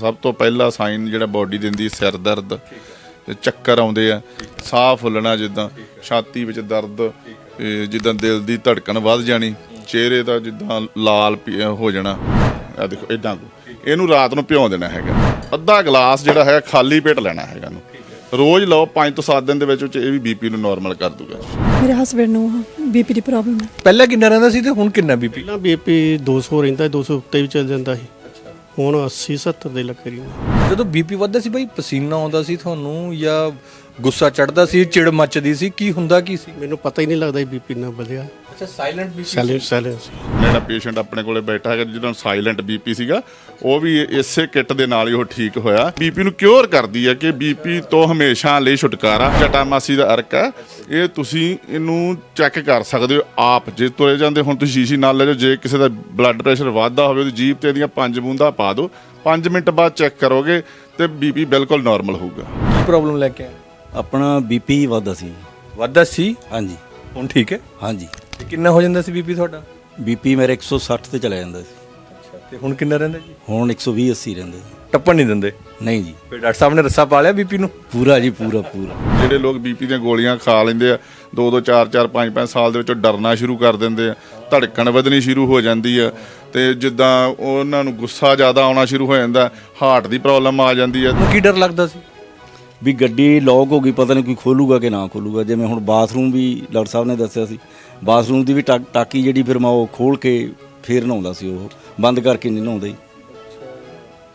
ਸਭ ਤੋਂ ਪਹਿਲਾ ਸਾਈਨ ਜਿਹੜਾ ਬਾਡੀ ਦਿੰਦੀ ਸਿਰ ਦਰਦ ਤੇ ਚੱਕਰ ਆਉਂਦੇ ਆ। ਸਾਹ ਫੁੱਲਣਾ ਜਿੱਦਾਂ ਛਾਤੀ ਵਿੱਚ ਦਰਦ ਜਿੱਦਾਂ ਦਿਲ ਦੀ ਧੜਕਣ ਵੱਧ ਜਾਣੀ ਚਿਹਰੇ ਦਾ ਜਿੱਦਾਂ ਲਾਲ ਹੋ ਜਾਣਾ। ਆ ਦੇਖੋ ਇਦਾਂ ਇਹਨੂੰ ਰਾਤ ਨੂੰ ਭਿਉਂ ਦੇਣਾ ਹੈਗਾ। ਅੱਧਾ ਗਲਾਸ ਜਿਹੜਾ ਹੈਗਾ ਖਾਲੀ ਪੇਟ ਲੈਣਾ ਹੈਗਾ ਇਹਨੂੰ। ਰੋਜ਼ ਲਓ 5 ਤੋਂ 7 ਦਿਨ ਦੇ ਵਿੱਚ ਵਿੱਚ ਇਹ ਵੀ ਬੀਪੀ ਨੂੰ ਨਾਰਮਲ ਕਰ ਦੂਗਾ। ਮੇਰੇ ਹਸਬੰਡ ਨੂੰ ਬੀਪੀ ਦੀ ਪ੍ਰੋਬਲਮ ਹੈ। ਪਹਿਲਾਂ ਕਿੰਨਾ ਰਹਿੰਦਾ ਸੀ ਤੇ ਹੁਣ ਕਿੰਨਾ ਬੀਪੀ ਪਹਿਲਾਂ ਬੀਪੀ 200 ਰਹਿੰਦਾ 200 ਉੱਤੇ ਵੀ ਚੱਲ ਜਾਂਦਾ ਸੀ। ਹੁਣ 80 70 ਦੇ ਲੱਗ ਰਹੀ ਜਦੋਂ ਬੀਪੀ ਵੱਧਦਾ ਸੀ ਬਈ ਪਸੀਨਾ ਆਉਂਦਾ ਸੀ ਤੁਹਾਨੂੰ ਜਾਂ ਗੁੱਸਾ ਚੜਦਾ ਸੀ ਚਿੜ ਮੱਚਦੀ ਸੀ ਕੀ ਹੁੰਦਾ ਕੀ ਸੀ? ਮੈਨੂੰ ਪਤਾ ਹੀ ਨਹੀਂ ਲੱਗਦਾ ਬੀਪੀ ਨਾ ਵਧਿਆ। ਅੱਛਾ ਸਾਇਲੈਂਟ ਬੀਪੀ ਸਾਇਲੈਂਸ ਸਾਇਲੈਂਸ ਜਿਹੜਾ ਪੇਸ਼ੈਂਟ ਆਪਣੇ ਕੋਲੇ ਬੈਠਾ ਹੈਗਾ ਜਿਹਦਾ ਸਾਇਲੈਂਟ ਬੀਪੀ ਸੀਗਾ। ਉਹ ਵੀ ਇਸੇ ਕਿੱਟ ਦੇ ਨਾਲ ਹੀ ਉਹ ਠੀਕ ਹੋਇਆ। ਬੀਪੀ ਨੂੰ ਕਿਉਰ ਕਰਦੀ ਹੈ ਕਿ ਬੀਪੀ ਤੋਂ ਹਮੇਸ਼ਾ ਲਈ ਛੁਟਕਾਰਾ। ਜਟਾਮਾਸੀ ਦਾ ਅਰਕ ਹੈ ਇਹ ਤੁਸੀਂ ਇਹਨੂੰ ਚੈੱਕ ਕਰ ਸਕਦੇ ਹੋ ਆਪ। ਜੇ ਤੁਰੇ ਜਾਂਦੇ ਹੁਣ ਤੁਸੀਂ ਸ਼ੀਸ਼ੀ ਨਾਲ ਲੈ ਜਾਓ। ਜੇ ਕਿਸੇ ਦਾ ਬਲੱਡ ਪ੍ਰੈਸ਼ਰ ਵੱਧਦਾ ਹੋਵੇ ਉਹਦੀ ਜੀਭ ਤੇ ਇਹਦੀਆਂ ਪੰਜ ਬੂੰਦਾਂ ਪਾ ਦਿਓ। 5 ਮਿੰਟ ਬਾਅਦ ਚੈੱਕ ਕਰੋਗੇ ਤੇ ਬੀਪੀ ਬਿਲਕੁਲ ਨਾਰਮਲ ਹੋਊਗਾ। ਕੀ ਪ੍ਰੋਬਲਮ ਲੈ ਕੇ ਆਏ? ਆਪਣਾ ਬੀਪੀ ਵੱਧਦਾ ਸੀ। ਵੱਧਦਾ ਸੀ? ਹਾਂਜੀ। ਹੁਣ ਠੀਕ ਹੈ? ਹਾਂਜੀ। ਤੇ ਕਿੰਨਾ ਹੋ ਜਾਂਦਾ ਸੀ ਬੀਪੀ ਤੁਹਾਡਾ? ਬੀਪੀ ਮੇਰੇ 160 ਤੇ ਚਲਾ ਜਾਂਦਾ ਸੀ। ਤੇ ਹੁਣ ਕਿੰਨਾ ਰਹਿੰਦਾ ਜੀ? ਹੁਣ 120 80 ਰਹਿੰਦਾ ਟੱਪਣ ਨਹੀਂ ਦਿੰਦੇ? ਨਹੀਂ ਜੀ। ਫਿਰ ਡਾਕਟਰ ਸਾਹਿਬ ਨੇ ਰੱਸਾ ਪਾ ਲਿਆ ਬੀਪੀ ਨੂੰ? ਪੂਰਾ ਜੀ ਪੂਰਾ ਪੂਰਾ। ਜਿਹੜੇ ਲੋਕ ਬੀਪੀ ਦੀਆਂ ਗੋਲੀਆਂ ਖਾ ਲੈਂਦੇ ਆ 2 2 4 4 5 5 ਸਾਲ ਦੇ ਵਿੱਚ ਡਰਨਾ ਸ਼ੁਰੂ ਕਰ ਦਿੰਦੇ ਆ ਧੜਕਣ ਵਧਣੀ ਸ਼ੁਰੂ ਹੋ ਜਾਂਦੀ ਆ ਤੇ ਜਿੱਦਾਂ ਉਹਨਾਂ ਨੂੰ ਗੁੱਸਾ ਜ਼ਿਆਦਾ ਆਉਣਾ ਸ਼ੁਰੂ ਹੋ ਜਾਂਦਾ ਹਾਰਟ ਦੀ ਪ੍ਰੋਬਲਮ ਆ ਜਾਂਦੀ ਆ। ਕੀ ਡਰ ਲੱਗਦਾ ਸੀ? ਵੀ ਗੱਡੀ ਲੌਕ ਹੋ ਗਈ ਪਤਾ ਨਹੀਂ ਕੋਈ ਖੋਲੂਗਾ ਕਿ ਨਾ ਖੋਲੂਗਾ। ਜਿਵੇਂ ਹੁਣ ਬਾਥਰੂਮ ਵੀ ਡਾਕਟਰ ਸਾਹਿਬ ਨੇ ਦੱਸਿਆ ਸੀ। ਬਾਥਰੂਮ ਦੀ ਵੀ ਟਾ- ਟਾਕੀ ਜਿਹੜੀ ਫਿਰ ਮੈਂ ਉਹ ਖੋਲ ਕੇ ਫੇਰ ਨਹਾਉਂਦਾ ਸੀ ਉਹ। ਬੰਦ ਕਰਕੇ ਨਹੀਂ ਨਹਾਉਂਦਾ। ਜੀ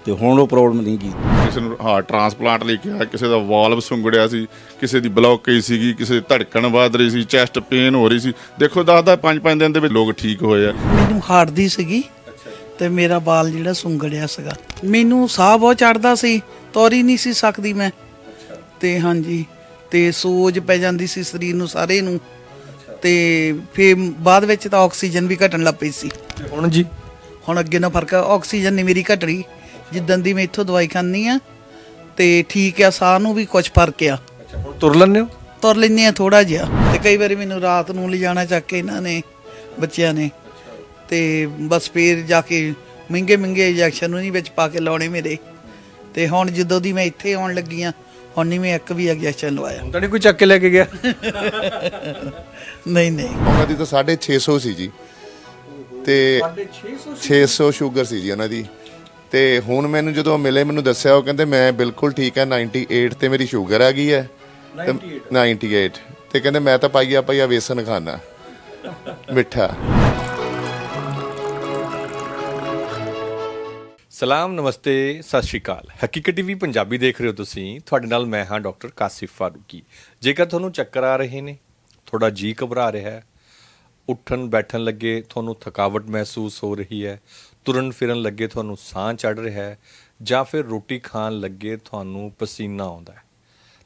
ਤੇ ਹੁਣ ਉਹ ਪ੍ਰੋਬਲਮ ਨਹੀਂ ਕੀ। ਕਿਸੇ ਨੂੰ ਹਾਰਟ ਟ੍ਰਾਂਸਪਲਾਂਟ ਲਈ ਕਿਹਾ ਕਿਸੇ ਦਾ ਵਾਲਵ ਸੁੰਗੜਿਆ ਸੀ ਕਿਸੇ ਦੀ ਬਲੌਕੇਜ ਸੀਗੀ ਕਿਸੇ ਦੀ ਧੜਕਣ ਵੱਧ ਰਹੀ ਸੀ ਚੈਸਟ ਪੇਨ ਹੋ ਰਹੀ ਸੀ। ਦੇਖੋ ਦੱਸਦਾ 5-5 ਦਿਨ ਦੇ ਵਿੱਚ ਲੋਕ ਠੀਕ ਹੋਏ ਆ। ਮੈਨੂੰ ਹਾਰਟ ਦੀ ਸੀਗੀ ਤੇ ਮੇਰਾ ਬਾਲ ਜਿਹੜਾ ਸੁੰਗੜਿਆ ਸੀਗਾ। ਮੈਨੂੰ ਸਾਹ ਬਹੁਤ ਚੜਦਾ ਸੀ ਤੋਰੀ ਨਹੀਂ ਸੀ ਸਕਦੀ ਮੈਂ। ਤੇ ਹਾਂਜੀ ਤੇ ਸੋਜ ਪੈ ਜਾਂਦੀ ਸੀ ਸਰੀਰ ਨੂੰ ਸਾਰੇ ਨੂੰ। ਤੇ ਫਿਰ ਬਾਅਦ ਵਿੱਚ ਤਾਂ ਆਕਸੀਜਨ ਵੀ ਘਟਣ ਲੱਗ ਪਈ ਸੀ। ਹੁਣ ਜੀ? ਹੁਣ ਅੱਗੇ ਨਾ ਫ਼ਰਕ ਆ ਆਕਸੀਜਨ ਨਹੀਂ ਮੇਰੀ ਘਟ ਰਹੀ ਜਿੱਦਣ ਦੀ ਮੈਂ ਇੱਥੋਂ ਦਵਾਈ ਖਾਂਦੀ ਆ ਤੇ ਠੀਕ ਆ ਸਾਹ ਨੂੰ ਵੀ ਕੁਝ ਫ਼ਰਕ ਆ। ਅੱਛਾ ਹੁਣ ਤੁਰ ਲੈਂਦੇ ਹੋ? ਤੁਰ ਲੈਂਦੇ ਆ ਥੋੜਾ ਜਿਹਾ ਤੇ ਕਈ ਵਾਰੀ ਮੈਨੂੰ ਰਾਤ ਨੂੰ ਲਿਜਾਣਾ ਚੱਕ ਕੇ ਇਹਨਾਂ ਨੇ ਬੱਚਿਆਂ ਨੇ ਤੇ ਬਸ ਫੇਰ ਜਾ ਕੇ ਮਹਿੰਗੇ ਮਹਿੰਗੇ ਇੰਜੈਕਸ਼ਨ ਨੂੰ ਨਹੀਂ ਵਿੱਚ ਪਾ ਕੇ ਲਾਉਣੇ ਮੇਰੇ। ਤੇ ਹੁਣ ਜਦੋਂ ਦੀ ਮੈਂ ਇੱਥੇ ਆਉਣ ਲੱਗੀ ਆ ਹੁਣ ਨਹੀਂ ਮੈਂ ਇੱਕ ਵੀ ਇੰਜੈਕਸ਼ਨ ਲਵਾਇਆ। ਹੁਣ ਤਾਂ ਨਹੀਂ ਕੋਈ ਚੱਕ ਕੇ ਲੈ ਕੇ ਗਿਆ? ਨਹੀਂ ਨਹੀਂ। ਉਹਨਾਂ ਦੀ ਤਾਂ 650 ਸੀ ਜੀ। ਤੇ 600 ਸ਼ੂਗਰ ਸੀ ਜੀ ਉਹਨਾਂ ਦੀ। ਤੇ ਹੁਣ ਮੈਨੂੰ ਜਦੋਂ ਮਿਲੇ ਮੈਨੂੰ ਦੱਸਿਆ ਉਹ ਕਹਿੰਦੇ ਮੈਂ ਬਿਲਕੁਲ ਠੀਕ ਹੈ 98 ਤੇ ਮੇਰੀ ਸ਼ੂਗਰ ਆ ਗਈ ਹੈ। 98 98 ਤੇ ਕਹਿੰਦੇ ਮੈਂ ਤਾਂ ਪਾਈਆ ਪਾਈਆ ਵੇਸਨ ਖਾਣਾ ਮਿੱਠਾ। ਸਲਾਮ ਨਮਸਤੇ ਸਤਿ ਸ਼੍ਰੀ ਅਕਾਲ। ਹਕੀਕਤ ਟੀਵੀ ਪੰਜਾਬੀ ਦੇਖ ਰਹੇ ਹੋ ਤੁਸੀਂ। ਤੁਹਾਡੇ ਨਾਲ ਮੈਂ ਹਾਂ ਡਾਕਟਰ ਕਾਸਿਫ ਫਾਰੂਕੀ। ਜੇਕਰ ਤੁਹਾਨੂੰ ਚੱਕਰ ਆ ਰਹੇ ਨੇ ਥੋੜਾ ਜੀ ਘਬਰਾ ਰਿਹਾ ਹੈ ਉੱਠਣ, ਬੈਠਣ ਲੱਗੇ ਤੁਹਾਨੂੰ ਥਕਾਵਟ ਮਹਿਸੂਸ ਹੋ ਰਹੀ ਹੈ, ਤੁਰਨ ਫਿਰਨ ਲੱਗੇ ਤੁਹਾਨੂੰ ਸਾਹ ਚੜ ਰਿਹਾ ਹੈ, ਜਾਂ ਫਿਰ ਰੋਟੀ ਖਾਣ ਲੱਗੇ ਤੁਹਾਨੂੰ ਪਸੀਨਾ ਆਉਂਦਾ ਹੈ।